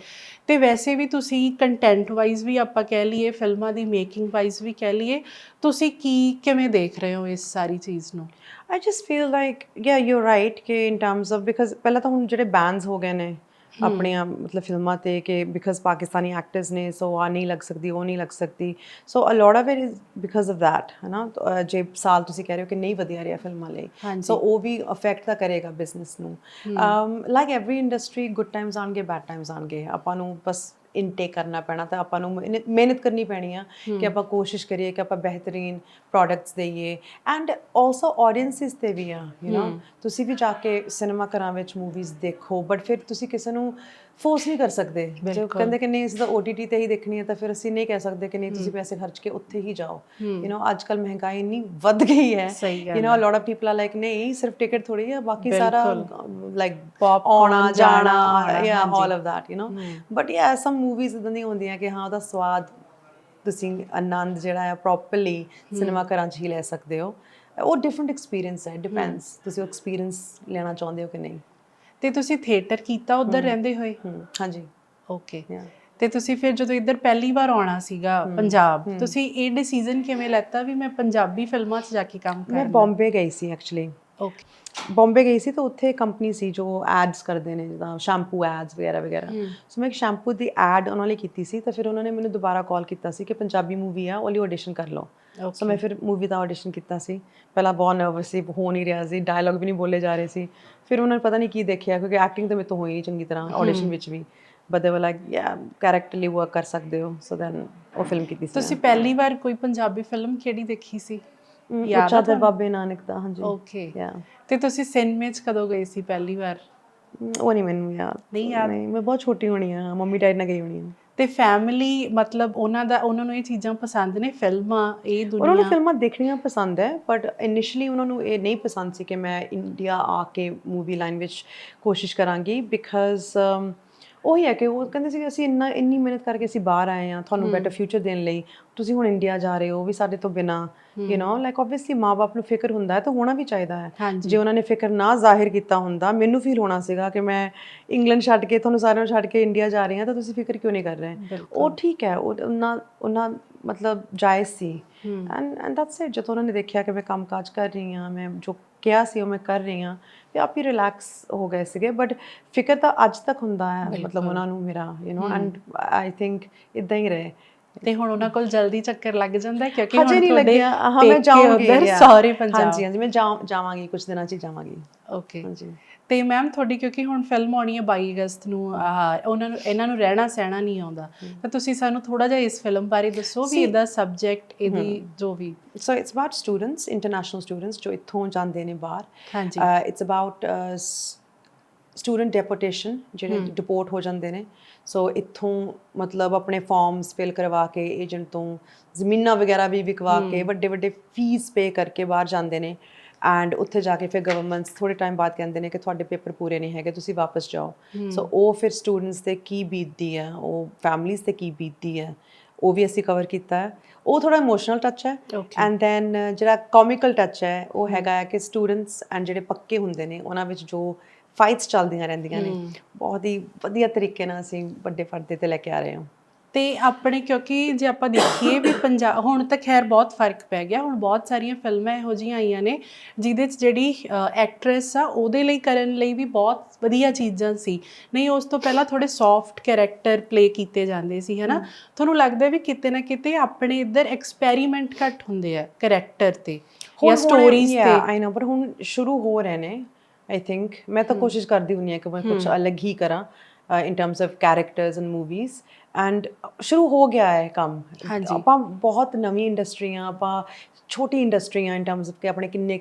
ਤੇ ਵੈਸੇ ਵੀ ਤੁਸੀਂ ਕੰਟੈਂਟ ਵਾਈਜ਼ ਵੀ ਆਪਾਂ ਕਹਿ ਲਈਏ ਫਿਲਮਾਂ ਦੀ ਮੇਕਿੰਗ ਵਾਈਜ਼ ਵੀ ਕਹਿ ਲਈਏ ਤੁਸੀਂ ਕੀ ਕਿਵੇਂ ਦੇਖ ਰਹੇ ਹੋ ਇਸ ਸਾਰੀ ਚੀਜ਼ ਨੂੰ? I just feel like yeah you're right ਕਿ in terms of because ਪਹਿਲਾਂ ਤਾਂ ਹੁਣ ਜਿਹੜੇ ਬੈਨਸ ਹੋ ਗਏ ਨੇ ਆਪਣੀਆਂ ਮਤਲਬ ਫਿਲਮਾਂ ਤੇ ਕਿ ਬਿਕਾਜ਼ ਪਾਕਿਸਤਾਨੀ ਐਕਟਰਸ ਨੇ ਸੋ ਆ ਨਹੀਂ ਲੱਗ ਸਕਦੀ ਉਹ ਨਹੀਂ ਲੱਗ ਸਕਦੀ। So a lot of it is because of that ਹੈ ਨਾ ਤਾਂ, ਅਹ, ਜੇ ਸਾਲ ਤੁਸੀਂ ਕਹਿ ਰਹੇ ਹੋ ਕਿ ਨਹੀਂ ਵਧੀਆ ਰਿਹਾ ਫਿਲਮਾਂ ਲਈ ਸੋ ਉਹ ਵੀ ਅਫੈਕਟ ਤਾਂ ਕਰੇਗਾ ਬਿਜ਼ਨਸ ਨੂੰ। Like every industry good times ਆਣਗੇ ਬੈਡ ਟਾਈਮਸ ਆਣਗੇ ਆਪਾਂ ਨੂੰ ਬਸ ਇਨਟੇਕ ਕਰਨਾ ਪੈਣਾ ਤਾਂ ਆਪਾਂ ਨੂੰ ਮਿਹਨਤ- ਮਿਹਨਤ ਕਰਨੀ ਪੈਣੀ ਆ ਕਿ ਆਪਾਂ ਕੋਸ਼ਿਸ਼ ਕਰੀਏ ਕਿ ਆਪਾਂ ਬਿਹਤਰੀਨ ਪ੍ਰੋਡਕਟਸ ਦੇਈਏ। ਐਂਡ ਆਲਸੋ ਆਡੀਅנס ਤੇ ਵੀ ਆ ਯੂ نو ਤੁਸੀਂ ਵੀ ਜਾ ਕੇ ਸਿਨੇਮਾ ਘਰਾਂ ਵਿੱਚ ਮੂਵੀਜ਼ ਦੇਖੋ ਬਟ ਫਿਰ ਤੁਸੀਂ ਕਿਸੇ ਨੂੰ ਫੋਰਸ ਨਹੀਂ ਕਰ ਸਕਦੇ ਜੇ ਉਹ ਕਹਿੰਦੇ ਕਿ ਨਹੀਂ ਅਸੀਂ ਤਾਂ OTT ਤੇ ਹੀ ਦੇਖਣੀ ਹੈ ਤਾਂ ਫਿਰ ਅਸੀਂ ਨਹੀਂ ਕਹਿ ਸਕਦੇ ਕਿ ਨਹੀਂ ਤੁਸੀਂ ਪੈਸੇ ਖਰਚ ਕੇ ਉੱਥੇ ਹੀ ਜਾਓ ਯੂ نو ਅੱਜ ਕੱਲ ਮਹਿੰਗਾਈ ਇੰਨੀ ਵੱਧ ਗਈ ਹੈ ਸਹੀ you know a lot of people are like ਨਹੀਂ ਸਿਰਫ ਟਿਕਟ ਥੋੜੀ ਹੈ ਬਾਕੀ ਸਾਰਾ ਲਾਈਕ ਆਉਣਾ ਜਾਣਾ ਯਾ all of that you know but ਯਾ ਸਮ ਮੂਵੀਜ਼ ਇਦਾਂ ਦੀਆਂ ਹੁੰਦੀਆਂ ਕਿ ਹਾਂ ਉਹਦਾ ਸਵਾਦ ਤੁਸੀਂ ਆਨੰਦ ਜਿਹੜਾ ਹੈ ਪ੍ਰੋਪਰਲੀ ਸਿਨੇਮਾ ਘਰਾਂ 'ਚ ਹੀ ਲੈ ਸਕਦੇ ਹੋ ਉਹ ਡਿਫਰੈਂਟ ਐਕਸਪੀਰੀਅੰਸ ਹੈ ਡਿਪੈਂਡਸ ਤੁਸੀਂ ਉਹ ਐਕਸਪੀਰੀਅੰਸ ਲੈਣਾ ਚਾਹੁੰਦੇ ਹੋ ਕਿ ਨਹੀਂ ਤੇ ਤੁਸੀਂ ਥੀਏਟਰ ਕੀਤਾ ਉਧਰ ਰਹਿੰਦੇ ਹੋਏ? ਹਾਂਜੀ। ਓਕੇ. ਤੇ ਤੁਸੀਂ ਫਿਰ ਜਦੋਂ ਇੱਧਰ ਪਹਿਲੀ ਵਾਰ ਆਉਣਾ ਸੀਗਾ ਪੰਜਾਬ ਤੁਸੀਂ ਇਹ ਡਿਸੀਜਨ ਕਿਵੇਂ ਲੈਤਾ ਵੀ ਮੈਂ ਪੰਜਾਬੀ ਫਿਲਮਾਂ 'ਚ ਜਾ ਕੇ ਕੰਮ ਮੈਂ ਕਰਨਾ? ਬੰਬੇ ਗਈ ਸੀ ਐਕਚੁਅਲੀ ਓਕੇ ਬੰਬੇ ਗਈ ਸੀ ਤਾਂ ਉੱਥੇ ਕੰਪਨੀ ਸੀ ਜੋ ਐਡਸ ਕਰਦੇ ਨੇ ਜਿੱਦਾਂ ਸ਼ੈਂਪੂ ਐਡਸ ਵਗੈਰਾ ਵਗੈਰਾ। ਸੋ ਮੈਂ ਇੱਕ ਸ਼ੈਂਪੂ ਦੀ ਐਡ ਉਹਨਾਂ ਲਈ ਕੀਤੀ ਸੀ ਤਾਂ ਫਿਰ ਉਹਨਾਂ ਨੇ ਮੈਨੂੰ ਦੁਬਾਰਾ ਕਾਲ ਕੀਤਾ ਸੀ ਕਿ ਪੰਜਾਬੀ ਮੂਵੀ ਆ ਉਹਲੀ ਆਡੀਸ਼ਨ ਕਰ ਲਓ। ਸੋ ਮੈਂ ਫਿਰ ਮੂਵੀ ਦਾ ਆਡੀਸ਼ਨ ਕੀਤਾ ਸੀ ਪਹਿਲਾਂ ਬਹੁਤ ਨਰਵਸ ਸੀ ਹੋ ਨਹੀਂ ਰਿਹਾ ਸੀ ਡਾਇਲੌਗ ਵੀ ਨਹੀਂ ਬੋਲੇ ਜਾ ਰਹੇ ਸੀ ਫਿਰ ਉਹਨਾਂ ਨੇ ਪਤਾ ਨਹੀਂ ਕੀ ਦੇਖਿਆ ਕਿਉਂਕਿ ਐਕਟਿੰਗ ਤਾਂ ਮੇਰੇ ਤੋਂ ਹੋਈ ਨਹੀਂ ਚੰਗੀ ਤਰ੍ਹਾਂ ਆਡੀਸ਼ਨ ਵਿੱਚ ਵੀ ਬਟ ਦੇ ਵਰ ਲਾਈਕ ਯਾ ਕੈਰੈਕਟਰਲੀ ਵਰਕ ਕਰ ਸਕਦੇ ਹੋ ਸੋ ਦੈਨ ਉਹ ਫਿਲਮ ਕੀਤੀ ਸੀ ਤੁਸੀਂ ਪਹਿਲੀ ਵਾਰ ਕੋਈ ਪੰਜਾਬੀ ਫਿਲਮ ਕਿਹੜੀ ਦੇਖੀ ਸੀ ਯਾਦ ਚਾਦਰ ਬਾਬੇ ਨਾਨਕ ਦਾ ਹਾਂਜੀ ਓਕੇ ਯਾ ਤੇ ਤੁਸੀਂ ਸਿਨੇਮੇ 'ਚ ਕਦੋਂ ਗਏ ਸੀ ਪਹਿਲੀ ਵਾਰ ਉਹ ਨਹੀਂ ਮੈਨੂੰ ਯਾਦ ਨਹੀਂ ਯਾਦ? ਨਹੀਂ ਮੈਂ ਬਹੁਤ ਛੋਟੀ ਹੋਣੀ ਆ ਮੰਮੀ ਡੈਡੀ ਨਾਲ ਗਈ ਹੋਣੀ ਆ ਤੇ ਫੈਮਿਲੀ ਮਤਲਬ ਉਹਨਾਂ ਦਾ ਉਹਨਾਂ ਨੂੰ ਇਹ ਚੀਜ਼ਾਂ ਪਸੰਦ ਨੇ ਫਿਲਮਾਂ ਇਹ ਉਹਨਾਂ ਨੂੰ ਦੁਨੀਆ ਫਿਲਮਾਂ ਦੇਖਣੀਆਂ ਪਸੰਦ ਹੈ ਬਟ ਇਨੀਸ਼ੀਅਲੀ ਉਹਨਾਂ ਨੂੰ ਇਹ ਨਹੀਂ ਪਸੰਦ ਸੀ ਕਿ ਮੈਂ ਇੰਡੀਆ ਆ ਕੇ ਮੂਵੀ ਲਾਈਨ ਵਿੱਚ ਕੋਸ਼ਿਸ਼ ਕਰਾਂਗੀ ਬਿਕਾਜ਼ ਉਹੀ ਹੈ ਕਿ ਉਹ ਕਹਿੰਦੇ ਸੀ ਕਿ ਅਸੀਂ ਇੰਨਾ ਇੰਨੀ ਮਿਹਨਤ ਕਰਕੇ ਅਸੀਂ ਬਾਹਰ ਆਏ ਆ ਤੁਹਾਨੂੰ ਬੈਟਰ ਫਿਊਚਰ ਦੇਣ ਲਈ ਤੁਸੀਂ ਹੁਣ ਇੰਡੀਆ ਜਾ ਰਹੇ ਹੋ ਵੀ ਸਾਡੇ ਤੋਂ ਬਿਨਾ। ਯੂ نو ਲਾਈਕ ਆਬਵੀਅਸਲੀ ਮਾਪੇ ਨੂੰ ਫਿਕਰ ਹੁੰਦਾ ਹੈ ਤਾਂ ਹੋਣਾ ਵੀ ਚਾਹੀਦਾ ਹੈ ਹਾਂਜੀ। ਜੇ ਉਹਨਾਂ ਨੇ ਫਿਕਰ ਨਾ ਜ਼ਾਹਿਰ ਕੀਤਾ ਹੁੰਦਾ ਮੈਨੂੰ ਫੀਲ ਹੋਣਾ ਸੀਗਾ ਕਿ ਮੈਂ ਇੰਗਲੈਂਡ ਛੱਡ ਕੇ ਤੁਹਾਨੂੰ ਸਾਰਿਆਂ ਨੂੰ ਛੱਡ ਕੇ ਇੰਡੀਆ ਜਾ ਰਹੀ ਹਾਂ ਤਾਂ ਤੁਸੀਂ ਫਿਕਰ ਕਿਉਂ ਨਹੀਂ ਕਰ ਰਹੇ ਉਹ ਠੀਕ ਹੈ ਉਹ ਉਹਨਾਂ ਉਹਨਾਂ ਮਤਲਬ ਜਾਇਜ਼ ਸੀ ਐਂਡ ਐਂਡ ਦੈਟਸ ਇਟ ਜਦੋਂ ਉਹਨਾਂ ਨੇ ਦੇਖਿਆ ਕਿ ਮੈਂ ਕੰਮਕਾਜ ਕਰ ਰਹੀ ਹਾਂ ਮੈਂ ਜੋ ਕਿਹਾ ਸੀ ਉਹ ਮੈਂ ਕਰ ਰਹੀ ਹਾਂ ਤੇ ਆਪ ਹੀ ਰਿਲੈਕਸ ਹੋ ਗਏ ਸੀਗੇ ਬਟ ਫਿਕਰ ਤਾਂ ਅੱਜ ਤੱਕ ਹੁੰਦਾ ਹੈ ਮਤਲਬ ਉਹਨਾਂ ਨੂੰ ਮੇਰਾ you know and I think ਇਦਾਂ ਹੀ ਰਹੇ ਤੇ ਹੁਣ ਉਹਨਾਂ ਕੋਲ ਜਲਦੀ ਚੱਕਰ ਲੱਗ ਜਾਂਦਾ ਕਿਉਂਕਿ ਹੁਣ ਨਹੀਂ ਲੱਗਿਆ। ਹਾਂ ਮੈਂ ਜਾਊਂਗੀ। ਉੱਧਰ. ਸੌਰੇ ਪੰਜਾਬ। ਹਾਂਜੀ ਹਾਂਜੀ ਮੈਂ ਜਾਵਾਂਗੀ ਕੁਝ ਦਿਨਾਂ ਚ ਹੀ ਜਾਵਾਂਗੀ। ਓਕੇ ਹਾਂਜੀ। ਤੇ ਮੈਮ ਤੁਹਾਡੀ ਕਿਉਂਕਿ ਹੁਣ ਫਿਲਮ ਆਉਣੀ ਹੈ 22 ਅਗਸਤ ਨੂੰ ਉਹਨਾਂ ਨੂੰ ਇਹਨਾਂ ਨੂੰ ਰਹਿਣਾ ਸਹਿਣਾ ਨਹੀਂ ਆਉਂਦਾ। ਤਾਂ ਤੁਸੀਂ ਸਾਨੂੰ ਥੋੜਾ ਜਿਹਾ ਇਸ ਫਿਲਮ ਬਾਰੇ ਦੱਸੋ ਵੀ ਇਹਦਾ ਸਬਜੈਕਟ ਇਹਦੀ ਜੋ ਵੀ। So it's about students international students ਜੋ ਇੱਥੋਂ ਜਾਂਦੇ ਨੇ ਬਾਹਰ। ਹਾਂਜੀ। ਇਟਸ ਅਬਾਊਟ ਸਟੂਡੈਂਟ ਡੈਪੋਟੇਸ਼ਨ ਜਿਹੜੇ ਡਿਪੋਰਟ ਹੋ ਜਾਂਦੇ ਨੇ। ਸੋ ਇੱਥੋਂ ਮਤਲਬ ਆਪਣੇ ਫਾਰਮਸ ਫਿਲ ਕਰਵਾ ਕੇ ਏਜੰਟ ਤੋਂ ਜ਼ਮੀਨਾਂ ਵਗੈਰਾ ਵੀ ਵਿਕਵਾ ਕੇ ਵੱਡੇ ਵੱਡੇ ਫੀਸ ਪੇ ਕਰਕੇ ਬਾਹਰ ਜਾਂਦੇ ਨੇ। ਐਂਡ ਉੱਥੇ ਜਾ ਕੇ ਫਿਰ ਗਵਰਨਮੈਂਟਸ ਥੋੜੇ ਟਾਈਮ ਬਾਅਦ ਕਹਿੰਦੇ ਨੇ ਕਿ ਤੁਹਾਡੇ ਪੇਪਰ ਪੂਰੇ ਨਹੀਂ ਹੈਗੇ ਤੁਸੀਂ ਵਾਪਸ ਜਾਓ। ਸੋ ਉਹ ਫਿਰ ਸਟੂਡੈਂਟਸ ਤੇ ਕੀ ਬੀਤਦੀ ਹੈ ਉਹ ਫੈਮਲੀਜ਼ ਤੇ ਕੀ ਬੀਤਦੀ ਹੈ ਉਹ ਵੀ ਅਸੀਂ ਕਵਰ ਕੀਤਾ ਹੈ। ਉਹ ਥੋੜਾ ਇਮੋਸ਼ਨਲ ਟੱਚ ਹੈ. ਐਂਡ ਦੈਨ ਜਿਹੜਾ ਕਾਮਿਕਲ ਟੱਚ ਹੈ ਉਹ ਹੈਗਾ ਕਿ ਸਟੂਡੈਂਟਸ ਐਂਡ ਜਿਹੜੇ ਪੱਕੇ ਹੁੰਦੇ ਨੇ ਉਹਨਾਂ ਵਿੱਚ ਜੋ ਫਾਈਟਸ ਚੱਲਦੀਆਂ ਰਹਿੰਦੀਆਂ ਨੇ। ਬਹੁਤ ਹੀ ਵਧੀਆ ਤਰੀਕੇ ਨਾਲ ਅਸੀਂ ਵੱਡੇ ਪਰਦੇ ਤੇ ਲੈ ਕੇ ਆ ਰਹੇ ਹਾਂ। ਤੇ ਆਪਣੇ ਕਿਉਂਕਿ ਜੇ ਆਪਾਂ ਦੇਖੀਏ ਵੀ ਪੰਜਾਬ ਹੁਣ ਤਾਂ ਖੈਰ ਬਹੁਤ ਫ਼ਰਕ ਪੈ ਗਿਆ। ਹੁਣ ਬਹੁਤ ਸਾਰੀਆਂ ਫਿਲਮਾਂ ਇਹੋ ਜਿਹੀਆਂ ਆਈਆਂ ਨੇ ਜਿਹਦੇ 'ਚ ਜਿਹੜੀ ਐਕਟ੍ਰੈਸ ਆ ਉਹਦੇ ਲਈ ਕਰਨ ਲਈ ਵੀ ਬਹੁਤ ਵਧੀਆ ਚੀਜ਼ਾਂ ਸੀ। ਨਹੀਂ ਉਸ ਤੋਂ ਪਹਿਲਾਂ ਥੋੜੇ ਸੌਫਟ ਕੈਰੈਕਟਰ ਪਲੇ ਕੀਤੇ ਜਾਂਦੇ ਸੀ ਹਨਾ? ਤੁਹਾਨੂੰ ਲੱਗਦਾ ਵੀ ਕਿਤੇ ਨਾ ਕਿਤੇ ਆਪਣੇ ਇੱਧਰ ਐਕਸਪੈਰੀਮੈਂਟ ਘੱਟ ਹੁੰਦੇ ਆ ਕੈਰੈਕਟਰ ਤੇ ਜਾਂ ਸਟੋਰੀਜ਼ ਤੇ। ਆਈ ਨੋ ਪਰ ਹੁਣ ਸ਼ੁਰੂ ਹੋ ਰਹੇ ਨੇ। ਆਈ ਥਿੰਕ ਮੈਂ ਤਾਂ ਕੋਸ਼ਿਸ਼ ਕਰਦੀ ਹੁੰਨੀ ਹਾਂ ਕਿ ਮੈਂ ਕੁਝ ਅਲੱਗ ਹੀ ਕਰਾਂ in terms of characters and movies and ਸ਼ੁਰੂ ਹੋ ਗਿਆ ਹੈ ਕੰਮ। ਹਾਂਜੀ। ਆਪਾਂ ਬਹੁਤ ਨਵੀਂ ਇੰਡਸਟਰੀਆਂ ਆਪਾਂ ਛੋਟੀ ਇੰਡਸਟਰੀਆਂ ਇਨ ਟਰਮਸ ਆਫ ਕਿ ਆਪਣੇ ਕਿੰਨੇ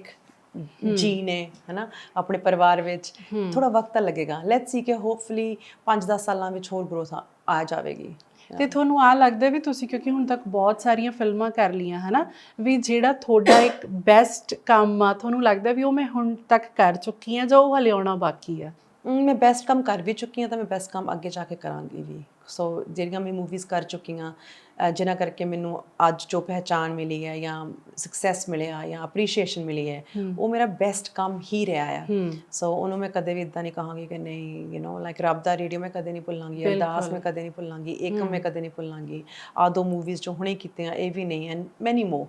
ਜੀ ਨੇ ਹਨਾ ਆਪਣੇ ਪਰਿਵਾਰ ਵਿੱਚ। ਥੋੜਾ ਵਕਤ ਤਾਂ ਲੱਗੇਗਾ। ਲੈਟਸ ਸੀ ਕਿ ਹੋਪਫੁਲੀ 5-10 ਸਾਲਾਂ ਵਿੱਚ ਹੋਰ ਗਰੋਥ ਆ ਜਾਵੇਗੀ। ਤੇ ਤੁਹਾਨੂੰ ਆ ਲੱਗਦਾ ਵੀ ਤੁਸੀਂ ਕਿਉਂਕਿ ਹੁਣ ਤੱਕ ਬਹੁਤ ਸਾਰੀਆਂ ਫਿਲਮਾਂ ਕਰ ਲੀਆਂ ਹਨਾ? ਵੀ ਜਿਹੜਾ ਤੁਹਾਡਾ ਇੱਕ ਬੈਸਟ ਕੰਮ ਆ ਤੁਹਾਨੂੰ ਲੱਗਦਾ ਵੀ ਉਹ ਮੈਂ ਹੁਣ ਤੱਕ ਕਰ ਚੁੱਕੀ ਆ ਜਾਂ ਉਹ ਹਲੇ ਆਉਣਾ ਬਾਕੀ ਆ? ਮੈਂ ਬੈਸਟ ਕੰਮ ਕਰ ਵੀ ਚੁੱਕੀ ਹਾਂ ਤਾਂ ਮੈਂ ਬੈਸਟ ਕੰਮ ਅੱਗੇ ਜਾ ਕੇ ਕਰਾਂਗੀ ਵੀ। ਸੋ ਜਿਹੜੀਆਂ ਮੈਂ ਮੂਵੀਜ਼ ਕਰ ਚੁੱਕੀ ਹਾਂ ਅ, ਜਿਨ੍ਹਾਂ ਕਰਕੇ ਮੈਨੂੰ ਅੱਜ ਜੋ ਪਹਿਚਾਨ ਮਿਲੀ ਹੈ ਜਾਂ ਸਕਸੈਸ ਮਿਲਿਆ ਜਾਂ ਅਪਰੀਸ਼ੀਏਸ਼ਨ ਮਿਲੀ ਹੈ ਉਹ ਮੇਰਾ ਬੈਸਟ ਕੰਮ ਹੀ ਰਿਹਾ ਆ। ਸੋ ਉਹਨੂੰ ਮੈਂ ਕਦੇ ਵੀ ਇਦਾਂ ਨਹੀਂ ਕਹਾਂਗੀ ਕਿ ਨਹੀਂ ਯੂ نو ਲਾਈਕ ਰੱਬ ਦਾ ਰੇਡੀਓ ਮੈਂ ਕਦੇ ਨਹੀਂ ਭੁੱਲਾਂਗੀ ਅਰਦਾਸ ਮੈਂ ਕਦੇ ਨਹੀਂ ਭੁੱਲਾਂਗੀ ਏਕਮ ਮੈਂ ਕਦੇ ਨਹੀਂ ਭੁੱਲਾਂਗੀ। ਆ ਦੋ ਮੂਵੀਜ਼ ਜੋ ਹੁਣੇ ਕੀਤੀਆਂ ਇਹ ਵੀ ਨਹੀਂ ਐਂਡ ਮੈਨੀ ਮੋ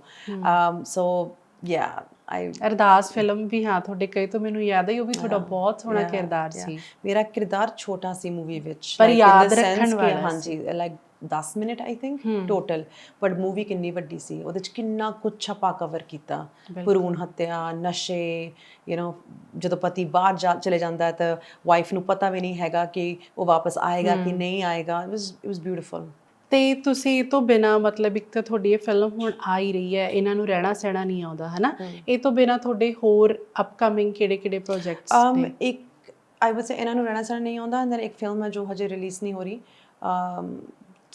ਸੋ ਯਾ ਆਈ ਅਰਦਾਸ ਫਿਲਮ ਵੀ ਹਾਂ ਤੁਹਾਡੇ ਕਈ ਤੋਂ ਮੈਨੂੰ ਯਾਦ ਹੈ ਉਹ ਵੀ ਤੁਹਾਡਾ ਬਹੁਤ ਸੋਹਣਾ ਕਿਰਦਾਰ ਸੀ। ਮੇਰਾ ਕਿਰਦਾਰ ਛੋਟਾ ਸੀ ਮੂਵੀ ਵਿੱਚ ਪਰ ਯਾਦ ਰੱਖਣ ਵਾਲਾ ਹਾਂਜੀ like 10 minute I think total but movie ਕਿੰਨੀ ਵੱਡੀ ਸੀ ਉਹਦੇ ਚ ਕਿੰਨਾ ਕੁਝ ਛਪਾ ਕਵਰ ਕੀਤਾ। ਭਰੂਣ ਹੱਤਿਆ ਨਸ਼ੇ ਯੂ نو ਜਦੋਂ ਪਤੀ ਬਾਹਰ ਜਾ ਚਲੇ ਜਾਂਦਾ ਤਾਂ ਵਾਈਫ ਨੂੰ ਪਤਾ ਵੀ ਨਹੀਂ ਹੈਗਾ ਕਿ ਉਹ ਵਾਪਸ ਆਏਗਾ ਕਿ ਨਹੀਂ ਆਏਗਾ। It was it was beautiful ਤੇ ਤੁਸੀਂ ਇਹ ਤੋਂ ਬਿਨਾ ਮਤਲਬ ਇੱਕ ਤਾਂ ਤੁਹਾਡੀ ਇਹ ਫਿਲਮ ਹੁਣ ਆ ਹੀ ਰਹੀ ਹੈ ਇਹਨਾਂ ਨੂੰ ਰਹਿਣਾ ਸਹਿਣਾ ਨਹੀਂ ਆਉਂਦਾ ਹਨਾ? ਇਹ ਤੋਂ ਬਿਨਾ ਤੁਹਾਡੇ ਹੋਰ ਅਪਕਮਿੰਗ ਕਿਹੜੇ ਕਿਹੜੇ ਪ੍ਰੋਜੈਕਟਸ um ਇੱਕ ਆਈ say ਇਹਨਾਂ ਨੂੰ ਰਹਿਣਾ ਸਹਿਣਾ ਨਹੀਂ ਆਉਂਦਾ ਐਂਡ ਦੈਨ ਇੱਕ ਫਿਲਮ ਹੈ ਜੋ ਹਜੇ ਰਿਲੀਜ਼ ਨਹੀਂ ਹੋ ਰਹੀ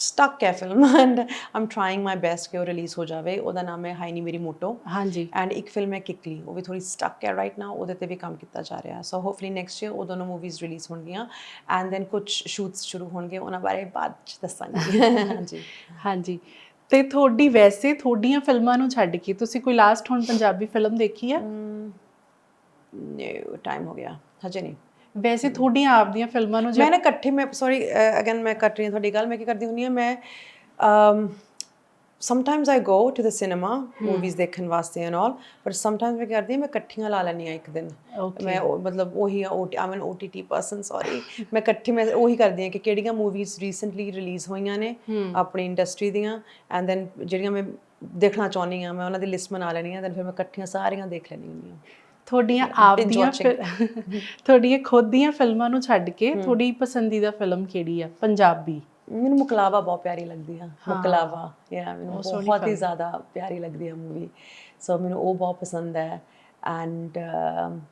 ਸਟਕ ਹੈ film and I'm trying my best ਕਿ ਉਹ ਰਿਲੀਜ਼ ਹੋ ਜਾਵੇ। ਉਹਦਾ ਨਾਮ ਹੈ ਹਾਈ ਨੀ ਮੇਰੀ ਮੋਟੋ। ਹਾਂਜੀ। ਐਂਡ ਇੱਕ ਫਿਲਮ ਹੈ ਕਿਕਲੀ। ਉਹ ਵੀ ਥੋੜੀ ਸਟਕ ਹੈ ਰਾਈਟ ਨਾਓ ਉਹਦੇ ਤੇ ਵੀ ਕੰਮ ਕੀਤਾ ਜਾ ਰਿਹਾ। ਸੋ ਹੋਪਫੁਲੀ ਨੈਕਸਟ ਈਅਰ ਉਹ ਦੋਨੋਂ ਮੂਵੀਜ਼ ਰਿਲੀਜ਼ ਹੋਣਗੀਆਂ। ਐਂਡ ਦੈਨ ਕੁਝ ਸ਼ੂਟਸ ਸ਼ੁਰੂ ਹੋਣਗੇ। ਉਹਨਾਂ ਬਾਰੇ ਬਾਅਦ ਚ ਦੱਸਾਂਗੀ। ਹਾਂਜੀ। ਹਾਂਜੀ। ਤੇ ਤੁਹਾਡੀ ਵੈਸੇ ਤੁਹਾਡੀਆਂ ਫਿਲਮਾਂ ਨੂੰ ਛੱਡ ਕੇ ਤੁਸੀਂ ਕੋਈ ਲਾਸਟ ਹੁਣ ਪੰਜਾਬੀ ਫਿਲਮ ਦੇਖੀ ਆ ਨੋ ਟਾਈਮ ਹੋ ਗਿਆ। ਹਜੇ ਨਹੀਂ। ਵੈਸੇ ਤੁਹਾਡੀਆਂ ਆਪਦੀਆਂ ਫਿਲਮਾਂ ਨੂੰ ਜੇ ਮੈਂ ਨਾ ਇਕੱਠੇ ਮੈਂ ਸੌਰੀ ਅਗੇਨ ਮੈਂ ਕੱਟ ਰਹੀ ਹਾਂ ਤੁਹਾਡੀ ਗੱਲ ਮੈਂ ਕੀ ਕਰਦੀ ਹੁੰਦੀ ਹਾਂ ਮੈਂ um sometimes I go to the cinema movies ਦੇਖਣ ਵਾਸਤੇ ਐਂਡ ਆਲ ਬਟ ਸਮਟਾਈਮਸ ਮੈਂ ਕਰਦੀ ਮੈਂ ਇਕੱਠੀਆਂ ਲਾ ਲੈਂਦੀ ਹਾਂ ਇੱਕ ਦਿਨ. ਮੈਂ ਮਤਲਬ ਉਹੀ I am OTT person sorry ਮੈਂ ਇਕੱਠੇ ਮੈਂ ਉਹੀ ਕਰਦੀ ਹਾਂ ਕਿ ਕਿਹੜੀਆਂ ਮੂਵੀਜ਼ ਰੀਸੈਂਟਲੀ ਰਿਲੀਜ਼ ਹੋਈਆਂ ਨੇ ਆਪਣੀ ਇੰਡਸਟਰੀ ਦੀਆਂ ਐਂਡ ਦੈਨ ਜਿਹੜੀਆਂ ਮੈਂ ਦੇਖਣਾ ਚਾਹੁੰਦੀ ਹਾਂ ਮੈਂ ਉਹਨਾਂ ਦੀ ਲਿਸਟ ਬਣਾ ਲੈਣੀ ਆ ਦੈਨ ਫਿਰ ਮੈਂ ਇਕੱਠੀਆਂ ਸਾਰੀਆਂ ਦੇਖ ਲੈਣੀ ਹੁੰਦੀ ਤੁਹਾਡੀਆਂ ਆਪਦੀਆਂ ਫਿ- ਤੁਹਾਡੀਆਂ ਖੁਦ ਦੀਆਂ ਫਿਲਮਾਂ ਨੂੰ ਛੱਡ ਕੇ ਤੁਹਾਡੀ ਪਸੰਦੀਦਾ ਫਿਲਮ ਕਿਹੜੀ ਆ? ਪੰਜਾਬੀ। ਮੈਨੂੰ ਮੁਕਲਾਵਾ ਬਹੁਤ ਪਿਆਰੀ ਲੱਗਦੀ ਆ। ਮੁਕਲਾਵਾ ਯਾ ਮੈਨੂੰ ਬਹੁਤ ਹੀ ਜ਼ਿਆਦਾ ਪਿਆਰੀ ਲੱਗਦੀ ਆ ਮੂਵੀ ਸੋ ਮੈਨੂੰ ਉਹ ਬਹੁਤ ਪਸੰਦ ਹੈ। ਐਂਡ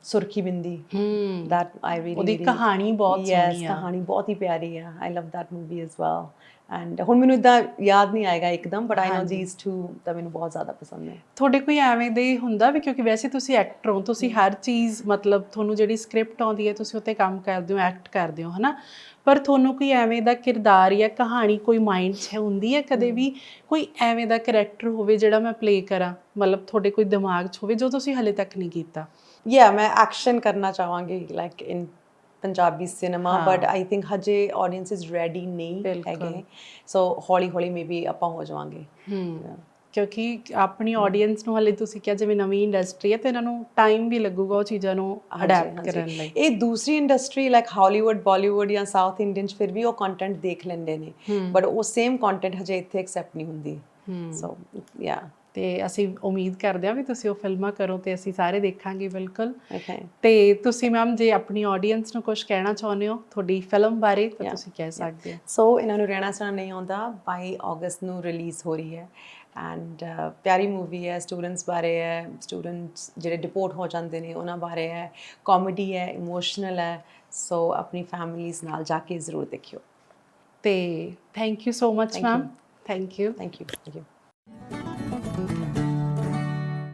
ਸੁਰਖੀ ਬਿੰਦੀ। ਹੂੰ। That I really ਉਹਦੀ ਕਹਾਣੀ ਬਹੁਤ ਸੋਹਣੀ ਆ। ਕਹਾਣੀ ਬਹੁਤ ਹੀ ਪਿਆਰੀ ਆ। I love that movie as well and ਹੁਣ ਮੈਨੂੰ ਇਦਾਂ ਯਾਦ ਨਹੀਂ ਆਏਗਾ ਇੱਕਦਮ but I know these two ਤਾਂ ਮੈਨੂੰ ਬਹੁਤ ਜ਼ਿਆਦਾ ਪਸੰਦ ਨੇ। ਤੁਹਾਡੇ ਕੋਈ ਐਵੇਂ ਦੇ ਹੁੰਦਾ ਵੀ ਕਿਉਂਕਿ ਵੈਸੇ ਤੁਸੀਂ ਐਕਟਰ ਹੋ ਤੁਸੀਂ ਹਰ ਚੀਜ਼ ਮਤਲਬ ਤੁਹਾਨੂੰ ਜਿਹੜੀ ਸਕ੍ਰਿਪਟ ਆਉਂਦੀ ਹੈ ਤੁਸੀਂ ਉੱਤੇ ਕੰਮ ਕਰਦੇ ਹੋ ਐਕਟ ਕਰਦੇ ਹੋ ਹਨਾ? ਪਰ ਤੁਹਾਨੂੰ ਕੋਈ ਐਵੇਂ ਦਾ ਕਿਰਦਾਰ ਜਾਂ ਕਹਾਣੀ ਕੋਈ ਮਾਈਂਡ 'ਚ ਹੁੰਦੀ ਹੈ ਕਦੇ ਵੀ? ਕੋਈ ਐਵੇਂ ਦਾ ਕੈਰੈਕਟਰ ਹੋਵੇ ਜਿਹੜਾ ਮੈਂ ਪਲੇ ਕਰਾਂ ਮਤਲਬ ਤੁਹਾਡੇ ਕੋਈ ਦਿਮਾਗ 'ਚ ਹੋਵੇ ਜੋ ਤੁਸੀਂ ਹਲੇ ਤੱਕ ਨਹੀਂ ਕੀਤਾ? ਯਾ ਮੈਂ ਐਕਸ਼ਨ ਕਰਨਾ ਚਾਹਾਂਗੀ like in Punjabi cinema but I think ਹਜੇ ਆਡੀਅנס ਇਜ਼ ਰੈਡੀ ਨਹੀਂ ਹੈਗੇ। ਸੋ ਹੌਲੀ ਹੌਲੀ ਮੇਬੀ ਆਪਾਂ ਹੋ ਜਾਵਾਂਗੇ। ਕਿਉਂਕਿ ਆਪਣੀ ਆਡੀਅנס ਨੂੰ ਹਲੇ ਤੁਸੀਂ ਕਿਹਾ ਜਿਵੇਂ ਨਵੀਂ ਇੰਡਸਟਰੀ ਹੈ ਤੇ ਇਹਨਾਂ ਨੂੰ ਟਾਈਮ ਵੀ ਲੱਗੂਗਾ ਉਹ ਚੀਜ਼ਾਂ ਨੂੰ ਅਡਾਪਟ ਕਰਨ ਲਈ। ਇਹ ਦੂਸਰੀ ਇੰਡਸਟਰੀ ਲਾਈਕ ਹਾਲੀਵੁੱਡ ਬਾਲੀਵੁੱਡ ਜਾਂ ਸਾਊਥ ਇੰਡੀਅਨ ਚ ਫਿਰ ਵੀ ਉਹ ਕੰਟੈਂਟ ਦੇਖ ਲੈਂਦੇ ਨੇ। ਬਟ ਉਹ ਸੇਮ ਕੰਟੈਂਟ ਹਜੇ ਇੱਥੇ ਐਕਸੈਪਟ ਨਹੀਂ ਹੁੰਦੀ। ਸੋ ਯਾ ਤੇ ਅਸੀਂ ਉਮੀਦ ਕਰਦੇ ਹਾਂ ਵੀ ਤੁਸੀਂ ਉਹ ਫਿਲਮਾਂ ਕਰੋ ਤੇ ਅਸੀਂ ਸਾਰੇ ਦੇਖਾਂਗੇ ਬਿਲਕੁਲ। ਤੇ ਤੁਸੀਂ ਮੈਮ ਜੇ ਆਪਣੀ ਆਡੀਅנס ਨੂੰ ਕੁਝ ਕਹਿਣਾ ਚਾਹੁੰਦੇ ਹੋ ਤੁਹਾਡੀ ਫਿਲਮ ਬਾਰੇ ਤਾਂ ਤੁਸੀਂ ਕਹਿ ਸਕਦੇ ਹੋ। ਸੋ ਇਹਨਾਂ ਨੂੰ ਰਹਿਣਾ ਸਹਿਣਾ ਨਹੀਂ ਆਉਂਦਾ। 22 ਅਗਸਤ ਨੂੰ ਰਿਲੀਜ਼ ਹੋ ਰਹੀ ਹੈ। ਐਂਡ ਪਿਆਰੀ ਮੂਵੀ ਹੈ ਸਟੂਡੈਂਟਸ ਬਾਰੇ ਹੈ ਸਟੂਡੈਂਟਸ ਜਿਹੜੇ ਡਿਪੋਰਟ ਹੋ ਜਾਂਦੇ ਨੇ ਉਹਨਾਂ ਬਾਰੇ ਹੈ। ਕਾਮੇਡੀ ਹੈ ਇਮੋਸ਼ਨਲ ਹੈ। ਸੋ ਆਪਣੀ ਫੈਮਿਲੀਜ਼ ਨਾਲ ਜਾ ਕੇ ਜ਼ਰੂਰ ਦੇਖਿਓ। ਤੇ thank you so much ma'am thank you thank you thank you